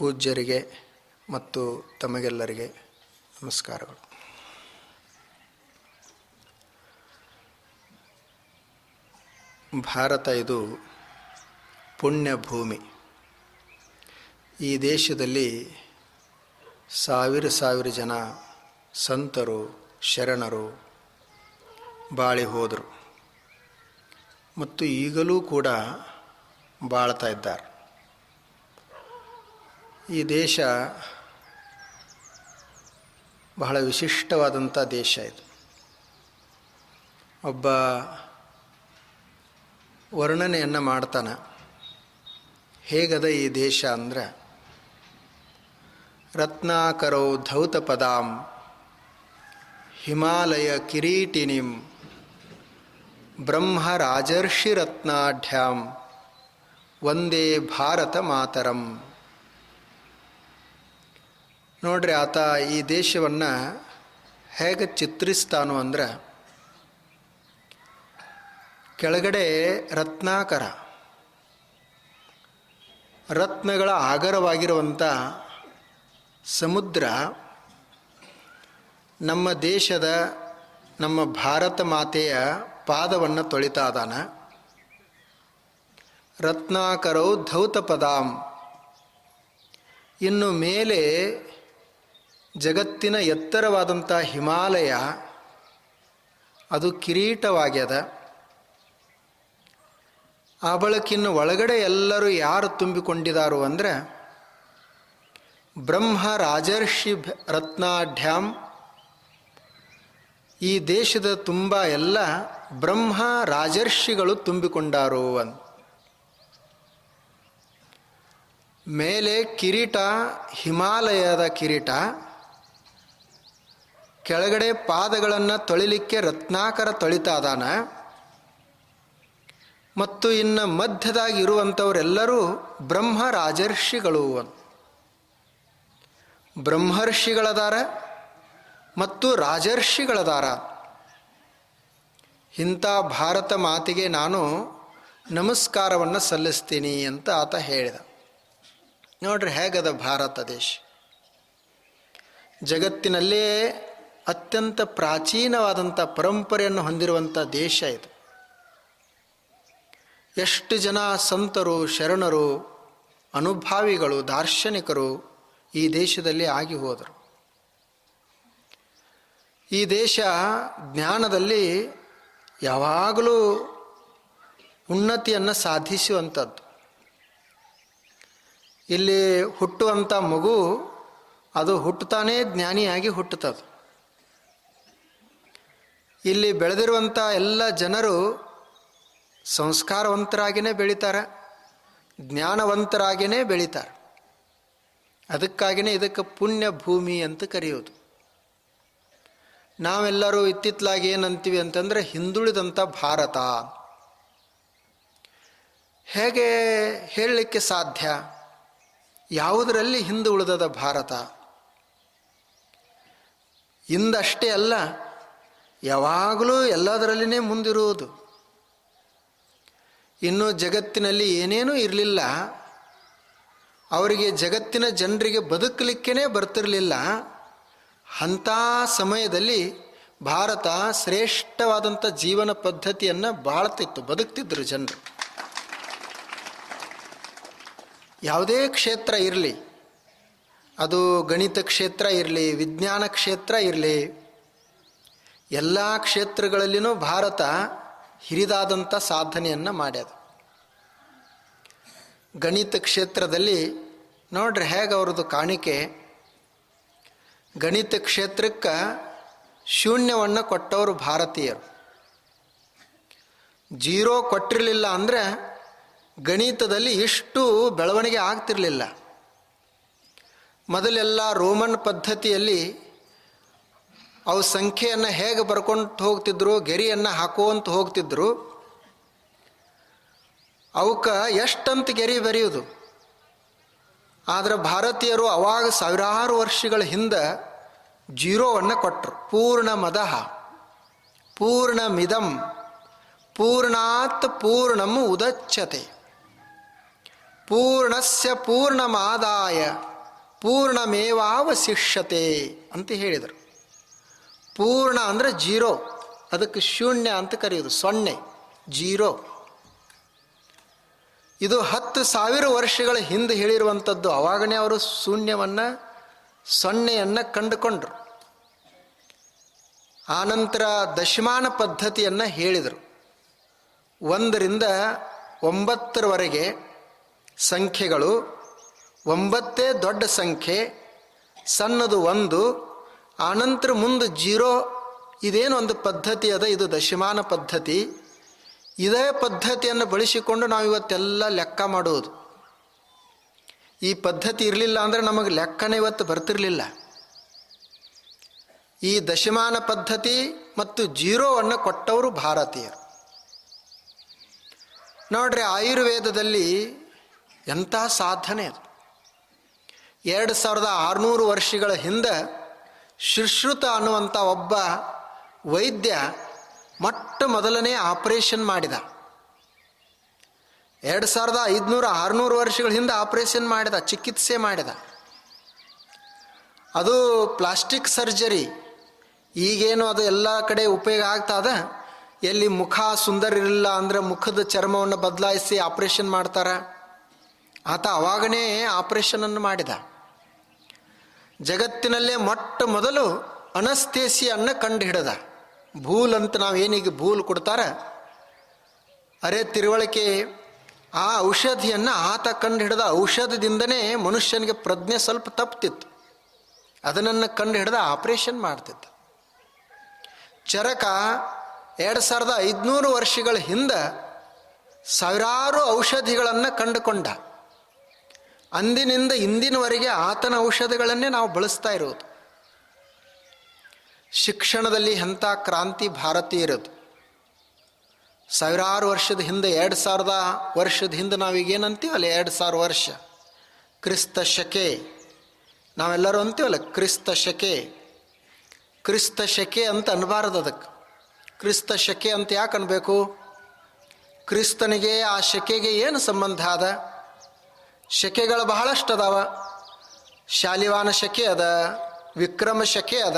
ಪೂಜ್ಯರಿಗೆ ಮತ್ತು ತಮಗೆಲ್ಲರಿಗೆ ನಮಸ್ಕಾರಗಳು. ಭಾರತ ಇದು ಪುಣ್ಯ ಭೂಮಿ ಈ ದೇಶದಲ್ಲಿ ಸಾವಿರ ಸಾವಿರ ಜನ ಸಂತರು, ಶರಣರು ಬಾಳಿ ಹೋದರು. ಮತ್ತು ಈಗಲೂ ಕೂಡ ಬಾಳ್ತಾ ಇದ್ದಾರೆ. ಈ ದೇಶ ಬಹಳ ವಿಶಿಷ್ಟವಾದಂಥ ದೇಶ ಇದು. ಒಬ್ಬ ವರ್ಣನೆಯನ್ನು ಮಾಡ್ತಾನೆ. ಹೇಗದ ಈ ದೇಶ ಅಂದರೆ, ರತ್ನಾಕರೌ ಧೌತ ಪದಾಂ ಹಿಮಾಲಯ ಕಿರೀಟಿನಿಂ ಬ್ರಹ್ಮ ರಾಜರ್ಷಿ ರತ್ನಾಢ್ಯಾಂ ವಂದೇ ಭಾರತ ಮಾತರಂ. ನೋಡ್ರಿ ಆತ ಈ ದೇಶವನ್ನು ಹೇಗೆ ಚಿತ್ರಿಸ್ತಾನೋ ಅಂದ್ರೆ ಕೆಳಗಡೆ ರತ್ನಾಕರ. ರತ್ನಗಳ ಆಗರವಾಗಿರುವಂಥ ಸಮುದ್ರ ನಮ್ಮ ದೇಶದ ನಮ್ಮ ಭಾರತ ಮಾತೆಯ ಪಾದವನ್ನು ತೊಳಿತಾದಾನ. ರತ್ನಾಕರೌ ಧೌತ ಪದಾಂ ಇನ್ನು ಮೇಲೆ ಜಗತ್ತಿನ ಎತ್ತರವಾದಂಥ ಹಿಮಾಲಯ, ಅದು ಕಿರೀಟವಾಗ್ಯದ. ಆ ಬಳಕಿನ ಒಳಗಡೆ ಎಲ್ಲರೂ ಯಾರು ತುಂಬಿಕೊಂಡಿದ್ದಾರೋ ಅಂದರೆ ಬ್ರಹ್ಮ ರಾಜರ್ಷಿ ರತ್ನಾಢ್ಯಾಂ. ಈ ದೇಶದ ತುಂಬ ಎಲ್ಲ ಬ್ರಹ್ಮ ರಾಜರ್ಷಿಗಳು ತುಂಬಿಕೊಂಡಾರು ಅಂತ ಮೇಲೆ ಕಿರೀಟ, ಹಿಮಾಲಯದ ಕಿರೀಟ. ಕೆಳಗಡೆ ಪಾದಗಳನ್ನು ತೊಳಿಲಿಕ್ಕೆ ರತ್ನಾಕರ ತೊಳಿತಾದಾನ. ಮತ್ತು ಇನ್ನು ಮಧ್ಯದಾಗಿ ಇರುವಂಥವರೆಲ್ಲರೂ ಬ್ರಹ್ಮ ರಾಜರ್ಷಿಗಳು ಬ್ರಹ್ಮರ್ಷಿಗಳದಾರ ಮತ್ತು ರಾಜರ್ಷಿಗಳದಾರ. ಇಂಥ ಭಾರತ ಮಾತಿಗೆ ನಾನು ನಮಸ್ಕಾರವನ್ನು ಸಲ್ಲಿಸ್ತೀನಿ ಅಂತ ಆತ ಹೇಳಿದ. ನೋಡ್ರಿ ಹೇಗದ ಭಾರತ ದೇಶ. ಜಗತ್ತಿನಲ್ಲೇ ಅತ್ಯಂತ ಪ್ರಾಚೀನವಾದಂಥ ಪರಂಪರೆಯನ್ನು ಹೊಂದಿರುವಂಥ ದೇಶ ಇದು. ಎಷ್ಟು ಜನ ಸಂತರು, ಶರಣರು, ಅನುಭಾವಿಗಳು, ದಾರ್ಶನಿಕರು ಈ ದೇಶದಲ್ಲಿ ಆಗಿ ಹೋದರು. ಈ ದೇಶ ಜ್ಞಾನದಲ್ಲಿ ಯಾವಾಗಲೂ ಉನ್ನತಿಯನ್ನು ಸಾಧಿಸುವಂಥದ್ದು ಇಲ್ಲಿ ಹುಟ್ಟುವಂಥ ಮಗು ಅದು ಹುಟ್ಟುತ್ತಾನೇ ಜ್ಞಾನಿಯಾಗಿ ಹುಟ್ಟುತ್ತದೆ. ಇಲ್ಲಿ ಬೆಳೆದಿರುವಂಥ ಎಲ್ಲ ಜನರು ಸಂಸ್ಕಾರವಂತರಾಗಿಯೇ ಬೆಳೀತಾರೆ ಜ್ಞಾನವಂತರಾಗಿಯೇ ಬೆಳೀತಾರೆ. ಅದಕ್ಕಾಗಿಯೇ ಇದಕ್ಕೆ ಪುಣ್ಯ ಭೂಮಿ ಅಂತ ಕರೆಯೋದು. ನಾವೆಲ್ಲರೂ ಇತ್ತಿತ್ತಲಾಗಿ ಏನಂತೀವಿ ಅಂತಂದರೆ ಹಿಂದುಳಿದಂಥ ಭಾರತ. ಹೇಗೆ ಹೇಳಲಿಕ್ಕೆ ಸಾಧ್ಯ? ಯಾವುದರಲ್ಲಿ ಹಿಂದುಳಿದದ ಭಾರತ? ಇಂದಷ್ಟೇ ಅಲ್ಲ ಯಾವಾಗಲೂ ಎಲ್ಲದರಲ್ಲಿನೇ ಮುಂದಿರುವುದು. ಇನ್ನು ಜಗತ್ತಿನಲ್ಲಿ ಏನೇನೂ ಇರಲಿಲ್ಲ. ಅವರಿಗೆ ಜಗತ್ತಿನ ಜನರಿಗೆ ಬದುಕಲಿಕ್ಕೇ ಬರ್ತಿರಲಿಲ್ಲ. ಅಂಥ ಸಮಯದಲ್ಲಿ ಭಾರತ ಶ್ರೇಷ್ಠವಾದಂಥ ಜೀವನ ಪದ್ಧತಿಯನ್ನು ಬಾಳ್ತಿತ್ತು, ಬದುಕ್ತಿದ್ರು ಜನರು. ಯಾವುದೇ ಕ್ಷೇತ್ರ ಇರಲಿ, ಅದು ಗಣಿತ ಕ್ಷೇತ್ರ ಇರಲಿ, ವಿಜ್ಞಾನ ಕ್ಷೇತ್ರ ಇರಲಿ ಎಲ್ಲ ಕ್ಷೇತ್ರಗಳಲ್ಲಿನೂ ಭಾರತ ಹಿರಿದಾದಂಥ ಸಾಧನೆಯನ್ನು ಮಾಡ್ಯದ. ಗಣಿತ ಕ್ಷೇತ್ರದಲ್ಲಿ ನೋಡ್ರಿ ಹೇಗೆ ಅವ್ರದ್ದು ಕಾಣಿಕೆ? ಗಣಿತ ಕ್ಷೇತ್ರಕ್ಕೆ ಶೂನ್ಯವನ್ನು ಕೊಟ್ಟವರು ಭಾರತೀಯರು. ಜೀರೋ ಕೊಟ್ಟಿರಲಿಲ್ಲ ಅಂದರೆ ಗಣಿತದಲ್ಲಿ ಇಷ್ಟು ಬೆಳವಣಿಗೆ ಆಗ್ತಿರಲಿಲ್ಲ. ಮೊದಲೆಲ್ಲ ರೋಮನ್ ಪದ್ಧತಿಯಲ್ಲಿ ಅವು ಸಂಖ್ಯೆಯನ್ನು ಹೇಗೆ ಬರ್ಕೊಂಡು ಹೋಗ್ತಿದ್ರು, ಗೆರಿಯನ್ನು ಹಾಕುವಂತ ಹೋಗ್ತಿದ್ರು, ಅವಕ್ಕೆ ಎಷ್ಟಂತ ಗೆರಿ ಬರೆಯೋದು. ಆದರೆ ಭಾರತೀಯರು ಅವಾಗ ಸಾವಿರಾರು ವರ್ಷಗಳ ಹಿಂದೆ ಜೀರೋವನ್ನು ಕೊಟ್ಟರು ಪೂರ್ಣ ಮದಹ ಪೂರ್ಣ ಮಿದಂ ಪೂರ್ಣಾತ್ ಪೂರ್ಣಂ ಉದಚ್ಯತೆ. ಪೂರ್ಣಸ್ಯ ಪೂರ್ಣಮಾದಾಯ, ಪೂರ್ಣಮೇವಾವಶಿಷ್ಯತೆ ಅಂತ ಹೇಳಿದರು. ಪೂರ್ಣ ಅಂದರೆ ಜೀರೋ. ಅದಕ್ಕೆ ಶೂನ್ಯ ಅಂತ ಕರೆಯೋದು. ಸೊನ್ನೆ, ಜೀರೋ. ಇದು ಹತ್ತು ಸಾವಿರ ವರ್ಷಗಳ ಹಿಂದೆ ಹೇಳಿರುವಂಥದ್ದು. ಅವಾಗನೇ ಅವರು ಶೂನ್ಯವನ್ನು, ಸೊನ್ನೆಯನ್ನು ಕಂಡುಕೊಂಡರು. ಆನಂತರ ದಶಮಾನ ಪದ್ಧತಿಯನ್ನು ಹೇಳಿದರು. ಒಂದರಿಂದ ಒಂಬತ್ತರವರೆಗೆ ಸಂಖ್ಯೆಗಳು, ಒಂಬತ್ತೇ ದೊಡ್ಡ ಸಂಖ್ಯೆ, ಸಣ್ಣದು ಒಂದು ಆನಂತರ ಮುಂದೆ ಜೀರೋ, ಇದೇನು ಒಂದು ಪದ್ಧತಿ ಅದ? ಇದು ದಶಮಾನ ಪದ್ಧತಿ. ಇದೇ ಪದ್ಧತಿಯನ್ನು ಬಳಸಿಕೊಂಡು ನಾವು ಇವತ್ತೆಲ್ಲ ಲೆಕ್ಕ ಮಾಡುವುದು. ಈ ಪದ್ಧತಿ ಇರಲಿಲ್ಲ ಅಂದರೆ ನಮಗೆ ಲೆಕ್ಕನೇ ಇವತ್ತು ಬರ್ತಿರಲಿಲ್ಲ. ಈ ದಶಮಾನ ಪದ್ಧತಿ ಮತ್ತು ಜೀರೋವನ್ನು ಕೊಟ್ಟವರು ಭಾರತೀಯರು. ನೋಡ್ರಿ, ಆಯುರ್ವೇದದಲ್ಲಿ ಎಂಥ ಸಾಧನೆ ಅದು. ಎರಡು ಸಾವಿರದ ಆರುನೂರು ವರ್ಷಗಳ ಹಿಂದೆ ಶುಶ್ರುತ ಅನ್ನುವಂಥ ಒಬ್ಬ ವೈದ್ಯ ಮೊಟ್ಟ ಮೊದಲನೇ ಆಪರೇಷನ್ ಮಾಡಿದ. ಎರಡು ಸಾವಿರದ ಐದುನೂರ ಆರುನೂರು ವರ್ಷಗಳ ಹಿಂದೆ ಆಪರೇಷನ್ ಮಾಡಿದ, ಚಿಕಿತ್ಸೆ ಮಾಡಿದ. ಅದು ಪ್ಲಾಸ್ಟಿಕ್ ಸರ್ಜರಿ. ಈಗೇನು ಅದು ಎಲ್ಲ ಕಡೆ ಉಪಯೋಗ ಆಗ್ತದ ಎಲ್ಲಿ ಮುಖ ಸುಂದರ ಇರಲಿಲ್ಲ ಅಂದರೆ ಮುಖದ ಚರ್ಮವನ್ನು ಬದಲಾಯಿಸಿ ಆಪರೇಷನ್ ಮಾಡ್ತಾರ? ಆತ ಅವಾಗನೇ ಆಪರೇಷನನ್ನು ಮಾಡಿದ. ಜಗತ್ತಿನಲ್ಲೇ ಮೊಟ್ಟ ಮೊದಲು ಅನಸ್ತೇಸಿಯನ್ನು ಕಂಡು ಹಿಡದ ಭೂಲ್ ಅಂತ ನಾವು ಏನೀಗ ಭೂಲ್ ಕೊಡ್ತಾರ, ಅರೆ ತಿರುವಳಿಕೆ ಆ ಔಷಧಿಯನ್ನು ಆತ ಕಂಡು ಹಿಡಿದ ಔಷಧದಿಂದನೇ ಮನುಷ್ಯನಿಗೆ ಪ್ರಜ್ಞೆ ಸ್ವಲ್ಪ ತಪ್ತಿತ್ತು. ಅದನ್ನು ಕಂಡು ಹಿಡಿದ ಆಪರೇಷನ್ ಮಾಡ್ತಿತ್ತು. ಚರಕ ಎರಡು ಸಾವಿರದ ಐದುನೂರು ವರ್ಷಗಳ ಹಿಂದೆ ಸಾವಿರಾರು ಔಷಧಿಗಳನ್ನು ಕಂಡುಕೊಂಡ. ಅಂದಿನಿಂದ ಇಂದಿನವರೆಗೆ ಆತನ ಔಷಧಗಳನ್ನೇ ನಾವು ಬಳಸ್ತಾ ಇರೋದು. ಶಿಕ್ಷಣದಲ್ಲಿ ಎಂಥ ಕ್ರಾಂತಿ ಭಾರತೀಯರದು ಸಾವಿರಾರು ವರ್ಷದ ಹಿಂದೆ, ಎರಡು ಸಾವಿರದ ವರ್ಷದ ಹಿಂದೆ ನಾವೀಗೇನಂತೀವಲ್ಲ? ಎರಡು ಸಾವಿರ ವರ್ಷ. ಕ್ರಿಸ್ತ ಶಕೆ. ನಾವೆಲ್ಲರೂ ಅಂತೀವಲ್ಲ, ಕ್ರಿಸ್ತ ಶಕೆ. ಕ್ರಿಸ್ತ ಶಕೆ ಅಂತ ಅನ್ಬಾರದು ಅದಕ್ಕೆ. ಕ್ರಿಸ್ತ ಶಕೆ ಅಂತ ಯಾಕೆ ಅನ್ಬೇಕು ಕ್ರಿಸ್ತನಿಗೆ ಆ ಶಕೆಗೆ ಏನು ಸಂಬಂಧ ಅದ ಶಕೆಗಳು ಬಹಳಷ್ಟು ಅದಾವ. ಶಾಲಿವಾನ ಶಕೆ ಅದ, ವಿಕ್ರಮ ಶಕೆ ಅದ,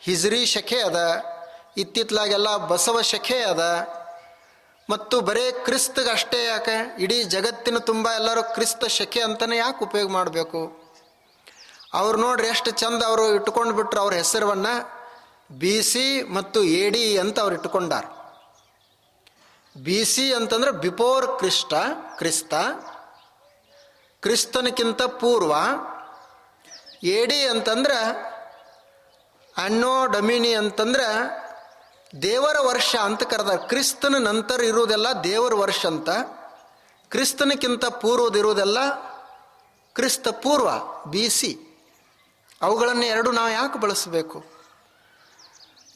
ಹಿಜ್ರಿ ಶಕೆ ಅದ ಇತ್ತಿತ್ಲಾಗೆಲ್ಲ ಬಸವ ಶಕೆ ಅದ. ಮತ್ತು ಬರೇ ಕ್ರಿಸ್ತಗಷ್ಟೇ ಯಾಕೆ? ಇಡೀ ಜಗತ್ತಿನ ತುಂಬ ಎಲ್ಲರೂ ಕ್ರಿಸ್ತ ಶಕೆ ಅಂತಲೇ ಯಾಕೆ ಉಪಯೋಗ ಮಾಡಬೇಕು? ಅವ್ರು ನೋಡ್ರಿ ಎಷ್ಟು ಚಂದ ಅವರು ಇಟ್ಕೊಂಡು ಬಿಟ್ರು ಅವ್ರ ಹೆಸರನ್ನು ಬಿ ಸಿ ಮತ್ತು ಎ ಡಿ ಅಂತ ಅವ್ರು ಇಟ್ಕೊಂಡಾರ. ಬಿ ಸಿ ಅಂತಂದ್ರೆ ಬಿಫೋರ್ ಕ್ರಿಸ್ಟ ಕ್ರಿಸ್ತ ಕ್ರಿಸ್ತನಕ್ಕಿಂತ ಪೂರ್ವ ಎಡಿ ಅಂತಂದ್ರೆ ಅನ್ನೋ ಡಮಿನಿ ಅಂತಂದ್ರೆ ದೇವರ ವರ್ಷ ಅಂತ ಕರೆದ ಕ್ರಿಸ್ತನ ನಂತರ ಇರುವುದೆಲ್ಲ ದೇವರ ವರ್ಷ ಅಂತ. ಕ್ರಿಸ್ತನಕ್ಕಿಂತ ಪೂರ್ವದಿರುವುದೆಲ್ಲ ಕ್ರಿಸ್ತ ಪೂರ್ವ, ಬಿ ಸಿ. ಅವುಗಳನ್ನು ಎರಡು ನಾವು ಯಾಕೆ ಬಳಸಬೇಕು?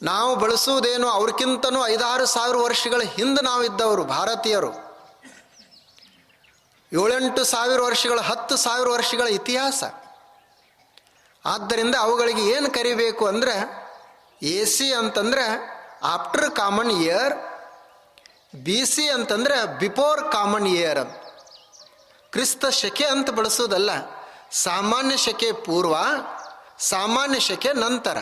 ನಾವು ಬಳಸುವುದೇನು ಅವ್ರಕ್ಕಿಂತನೂ ಐದಾರು ಸಾವಿರ ವರ್ಷಗಳ ಹಿಂದೆ ನಾವಿದ್ದವರು ಭಾರತೀಯರು. ಏಳೆಂಟು ಸಾವಿರ ವರ್ಷಗಳ, ಹತ್ತು ಸಾವಿರ ವರ್ಷಗಳ ಇತಿಹಾಸ. ಆದ್ದರಿಂದ ಅವುಗಳಿಗೆ ಏನು ಕರಿಬೇಕು ಅಂದರೆ, ಎ ಸಿ ಅಂತಂದ್ರೆ after common year, B C ಅಂತಂದ್ರೆ ಬಿಫೋರ್ ಕಾಮನ್ ಇಯರ್. ಅಂತ ಕ್ರಿಸ್ತ ಶಕೆ ಅಂತ ಬಳಸೋದಲ್ಲ, ಸಾಮಾನ್ಯ ಶಕೆ ಪೂರ್ವ, ಸಾಮಾನ್ಯ ಶಕೆ ನಂತರ.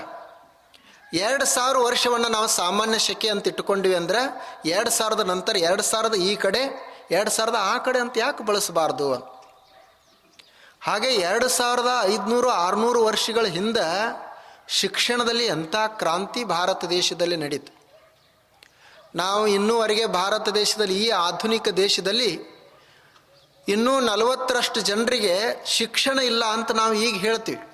ಎರಡು ಸಾವಿರ ವರ್ಷವನ್ನು ನಾವು ಸಾಮಾನ್ಯ ಶಕೆ ಅಂತ ಇಟ್ಕೊಂಡ್ವಿ ಅಂದ್ರೆ, ಎರಡು ಸಾವಿರದ ನಂತರ, ಎರಡು ಸಾವಿರದ ಈ ಕಡೆ ಎರಡು ಸಾವಿರದ ಆ ಕಡೆ ಅಂತ ಯಾಕೆ ಬಳಸಬಾರ್ದು? ಹಾಗೆ ಎರಡು ಸಾವಿರದ ಐದುನೂರು, ಆರುನೂರು ವರ್ಷಗಳ ಹಿಂದೆ ಶಿಕ್ಷಣದಲ್ಲಿ ಎಂಥ ಕ್ರಾಂತಿ ಭಾರತ ದೇಶದಲ್ಲಿ ನಡೀತು. ನಾವು ಇನ್ನೂವರೆಗೆ ಭಾರತ ದೇಶದಲ್ಲಿ, ಈ ಆಧುನಿಕ ದೇಶದಲ್ಲಿ ಇನ್ನೂ ನಲವತ್ತರಷ್ಟು ಜನರಿಗೆ ಶಿಕ್ಷಣ ಇಲ್ಲ ಅಂತ ನಾವು ಈಗ ಹೇಳ್ತೀವಿ.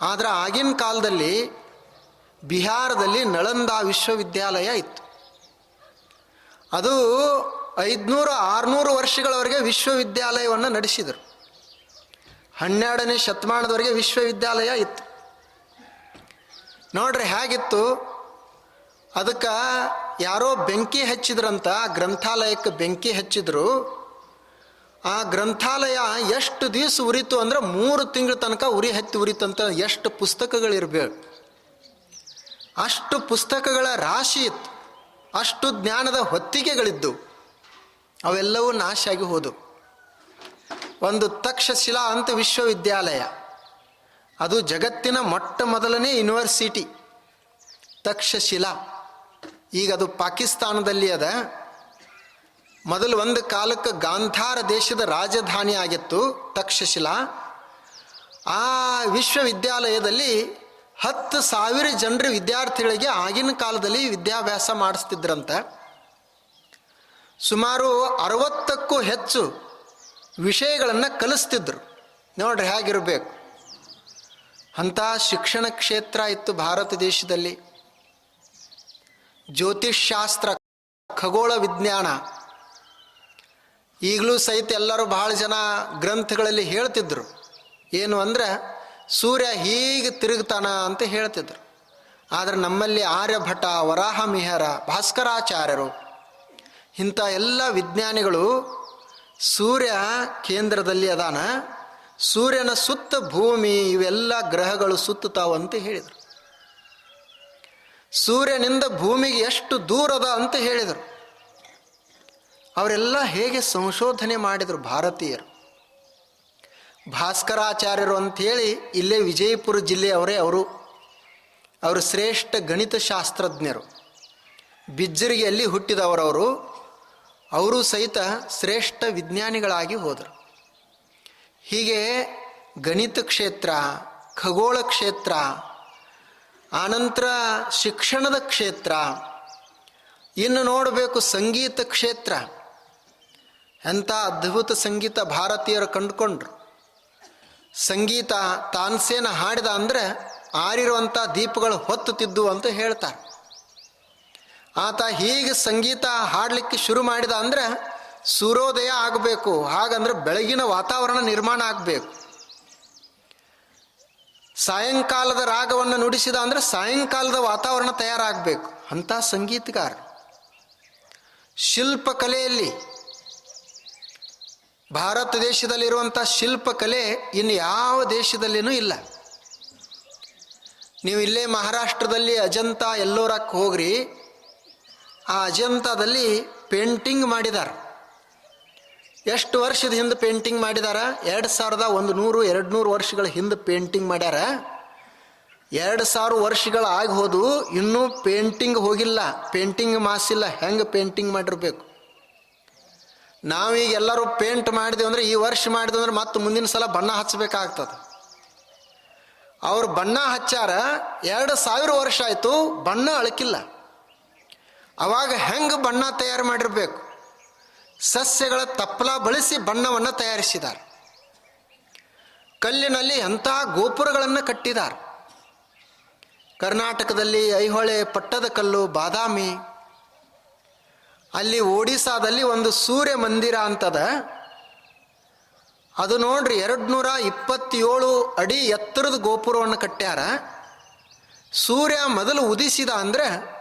ಆದರೆ ಆಗಿನ ಕಾಲದಲ್ಲಿ ಬಿಹಾರದಲ್ಲಿ ನಳಂದಾ ವಿಶ್ವವಿದ್ಯಾಲಯ ಇತ್ತು. ಅದು ಐದುನೂರು ಆರುನೂರು ವರ್ಷಗಳವರೆಗೆ ವಿಶ್ವವಿದ್ಯಾಲಯವನ್ನು ನಡೆಸಿದರು. ಹನ್ನೆರಡನೇ ಶತಮಾನದವರೆಗೆ ವಿಶ್ವವಿದ್ಯಾಲಯ ಇತ್ತು. ನೋಡ್ರಿ ಹೇಗಿತ್ತು? ಅದಕ್ಕೆ ಯಾರೋ ಬೆಂಕಿ ಹಚ್ಚಿದ್ರಂತ, ಗ್ರಂಥಾಲಯಕ್ಕೆ ಬೆಂಕಿ ಹಚ್ಚಿದ್ರು. ಆ ಗ್ರಂಥಾಲಯ ಎಷ್ಟು ದಿವಸ ಉರಿತು ಅಂದ್ರೆ ಮೂರು ತಿಂಗಳ ತನಕ ಉರಿ ಹತ್ತಿ ಉರಿತಂತ ಎಷ್ಟು ಪುಸ್ತಕಗಳಿರಬೇಕು ಅಷ್ಟು ಪುಸ್ತಕಗಳ ರಾಶಿ ಇತ್ತು. ಅಷ್ಟು ಜ್ಞಾನದ ಹೊತ್ತಿಗೆಗಳಿದ್ದು ಅವೆಲ್ಲವೂ ನಾಶ ಆಗಿ ಹೋದವು ಒಂದು ತಕ್ಷಶಿಲಾ ಅಂತ ವಿಶ್ವವಿದ್ಯಾಲಯ. ಅದು ಜಗತ್ತಿನ ಮೊಟ್ಟ ಮೊದಲನೇ ಯೂನಿವರ್ಸಿಟಿ. ತಕ್ಷಶಿಲಾ. ಈಗ ಅದು ಪಾಕಿಸ್ತಾನದಲ್ಲಿ ಅದ. ಮೊದಲು ಒಂದು ಕಾಲಕ್ಕೆ ಗಾಂಧಾರ ದೇಶದ ರಾಜಧಾನಿ ಆಗಿತ್ತು ತಕ್ಷಶಿಲಾ. ಆ ವಿಶ್ವವಿದ್ಯಾಲಯದಲ್ಲಿ ಹತ್ತು ಸಾವಿರ ಜನರು ವಿದ್ಯಾರ್ಥಿಗಳಿಗೆ ಆಗಿನ ಕಾಲದಲ್ಲಿ ವಿದ್ಯಾಭ್ಯಾಸ ಮಾಡಿಸ್ತಿದ್ರಂತೆ. ಸುಮಾರು ಅರವತ್ತಕ್ಕೂ ಹೆಚ್ಚು ವಿಷಯಗಳನ್ನು ಕಲಿಸ್ತಿದ್ರು. ನೋಡ್ರಿ ಹೇಗಿರಬೇಕು. ಅಂಥ ಶಿಕ್ಷಣ ಕ್ಷೇತ್ರ ಇತ್ತು ಭಾರತ ದೇಶದಲ್ಲಿ. ಜ್ಯೋತಿಷ್ಶಾಸ್ತ್ರ, ಖಗೋಳ ವಿಜ್ಞಾನ. ಈಗಲೂ ಸಹಿತ ಎಲ್ಲರೂ ಬಹಳ ಜನ ಗ್ರಂಥಗಳಲ್ಲಿ ಹೇಳ್ತಿದ್ರು. ಏನು ಅಂದ್ರೆ, ಸೂರ್ಯ ಹೀಗೆ ತಿರುಗ್ತಾನ ಅಂತ ಹೇಳ್ತಿದ್ರು. ಆದರೆ ನಮ್ಮಲ್ಲಿ ಆರ್ಯಭಟ ವರಾಹ ಮಿಹರ ಭಾಸ್ಕರಾಚಾರ್ಯರು ಇಂಥ ಎಲ್ಲ ವಿಜ್ಞಾನಿಗಳು ಸೂರ್ಯ ಕೇಂದ್ರದಲ್ಲಿ ಅದಾನ. ಸೂರ್ಯನ ಸುತ್ತ ಭೂಮಿ ಇವೆಲ್ಲ ಗ್ರಹಗಳು ಸುತ್ತುತ್ತಾವ ಅಂತ ಹೇಳಿದರು. ಸೂರ್ಯನಿಂದ ಭೂಮಿಗೆ ಎಷ್ಟು ದೂರದ ಅಂತ ಹೇಳಿದರು. ಅವರೆಲ್ಲ ಹೇಗೆ ಸಂಶೋಧನೆ ಮಾಡಿದರು ಭಾರತೀಯರು. ಭಾಸ್ಕರಾಚಾರ್ಯರು ಅಂಥೇಳಿ ಇಲ್ಲೇ ವಿಜಯಪುರ ಜಿಲ್ಲೆಯವರೇ ಅವರು. ಅವರು ಶ್ರೇಷ್ಠ ಗಣಿತ ಶಾಸ್ತ್ರಜ್ಞರು ಬಿಜ್ಜರಿಗೆಯಲ್ಲಿ ಹುಟ್ಟಿದವರವರು. ಅವರು ಸಹಿತ ಶ್ರೇಷ್ಠ ವಿಜ್ಞಾನಿಗಳಾಗಿ ಹೋದರು. ಹೀಗೆ ಗಣಿತ ಕ್ಷೇತ್ರ, ಖಗೋಳ ಕ್ಷೇತ್ರ, ಆನಂತರ ಶಿಕ್ಷಣದ ಕ್ಷೇತ್ರ, ಇನ್ನು ನೋಡಬೇಕು ಸಂಗೀತ ಕ್ಷೇತ್ರ. ಎಂಥ ಅದ್ಭುತ ಸಂಗೀತ ಭಾರತೀಯರು ಕಂಡುಕೊಂಡ್ರು. ಸಂಗೀತ ತಾನ್ಸೇನ ಹಾಡಿದ ಅಂದರೆ ಆರಿರುವಂಥ ದೀಪಗಳು ಹೊತ್ತುತ್ತಿದ್ದು ಅಂತ ಹೇಳ್ತಾರೆ. ಆತ ಹೀಗೆ ಸಂಗೀತ ಹಾಡಲಿಕ್ಕೆ ಶುರು ಮಾಡಿದ ಅಂದ್ರೆ ಸೂರ್ಯೋದಯ ಆಗಬೇಕು, ಹಾಗಂದ್ರೆ ಬೆಳಗಿನ ವಾತಾವರಣ ನಿರ್ಮಾಣ ಆಗಬೇಕು. ಸಾಯಂಕಾಲದ ರಾಗವನ್ನು ನುಡಿಸಿದ ಅಂದರೆ ಸಾಯಂಕಾಲದ ವಾತಾವರಣ ತಯಾರಾಗಬೇಕು, ಅಂಥ ಸಂಗೀತಗಾರ. ಶಿಲ್ಪಕಲೆಯಲ್ಲಿ, ಭಾರತ ದೇಶದಲ್ಲಿರುವಂಥ ಶಿಲ್ಪಕಲೆ ಇನ್ನು ಯಾವ ದೇಶದಲ್ಲಿನೂ ಇಲ್ಲ. ನೀವು ಇಲ್ಲೇ ಮಹಾರಾಷ್ಟ್ರದಲ್ಲಿ ಅಜಂತ ಎಲ್ಲೋರಕ್ಕೆ ಹೋಗ್ರಿ ಆ ಅಜಂತಾದಲ್ಲಿ ಪೇಂಟಿಂಗ್ ಮಾಡಿದ್ದಾರೆ ಎಷ್ಟು ವರ್ಷದ ಹಿಂದೆ ಪೇಂಟಿಂಗ್ ಮಾಡಿದಾರ? ಎರಡು ಸಾವಿರದ ಒಂದು ನೂರು ಎರಡು ನೂರು ವರ್ಷಗಳ ಹಿಂದೆ ಪೇಂಟಿಂಗ್ ಮಾಡ್ಯಾರ. ಎರಡು ಸಾವಿರ ವರ್ಷಗಳ ಆಗಿ ಹೋದು ಇನ್ನೂ ಪೇಂಟಿಂಗ್ ಹೋಗಿಲ್ಲ. ಪೇಂಟಿಂಗ್ ಮಾಸಿಲ್ಲ ಹೆಂಗೆ ಪೇಂಟಿಂಗ್ ಮಾಡಿರ್ಬೇಕು? ನಾವೀಗ ಎಲ್ಲರೂ ಪೇಂಟ್ ಮಾಡಿದೆವು ಅಂದರೆ ಈ ವರ್ಷ ಮಾಡಿದೆ ಅಂದ್ರೆ ಮತ್ತೆ ಮುಂದಿನ ಸಲ ಬಣ್ಣ ಹಚ್ಚಬೇಕಾಗ್ತದೆ. ಅವ್ರು ಬಣ್ಣ ಹಚ್ಚಾರ. ಎರಡು ಸಾವಿರ ವರ್ಷ ಆಯಿತು, ಬಣ್ಣ ಅಳಕಿಲ್ಲ. ಅವಾಗ ಹೆಂಗೆ ಬಣ್ಣ ತಯಾರು ಮಾಡಿರ್ಬೇಕು? ಸಸ್ಯಗಳ ತಪ್ಪಲ ಬಳಸಿ ಬಣ್ಣವನ್ನು ತಯಾರಿಸಿದ್ದಾರೆ ಕಲ್ಲಿನಲ್ಲಿ ಎಂಥ ಗೋಪುರಗಳನ್ನು ಕಟ್ಟಿದ್ದಾರೆ ಕರ್ನಾಟಕದಲ್ಲಿ ಐಹೊಳೆ ಪಟ್ಟದಕಲ್ಲು ಬಾದಾಮಿ. ಅಲ್ಲಿ ಒಡಿಸಾದಲ್ಲಿ ಒಂದು ಸೂರ್ಯ ಮಂದಿರ ಅಂತದ. ಅದು ನೋಡ್ರಿ ಎರಡು ನೂರ ಇಪ್ಪತ್ತೇಳು ಅಡಿ ಎತ್ತರದ ಗೋಪುರವನ್ನು ಕಟ್ಟ್ಯಾರ. ಸೂರ್ಯ ಮೊದಲು ಉದಿಸಿದ ಅಂದರೆ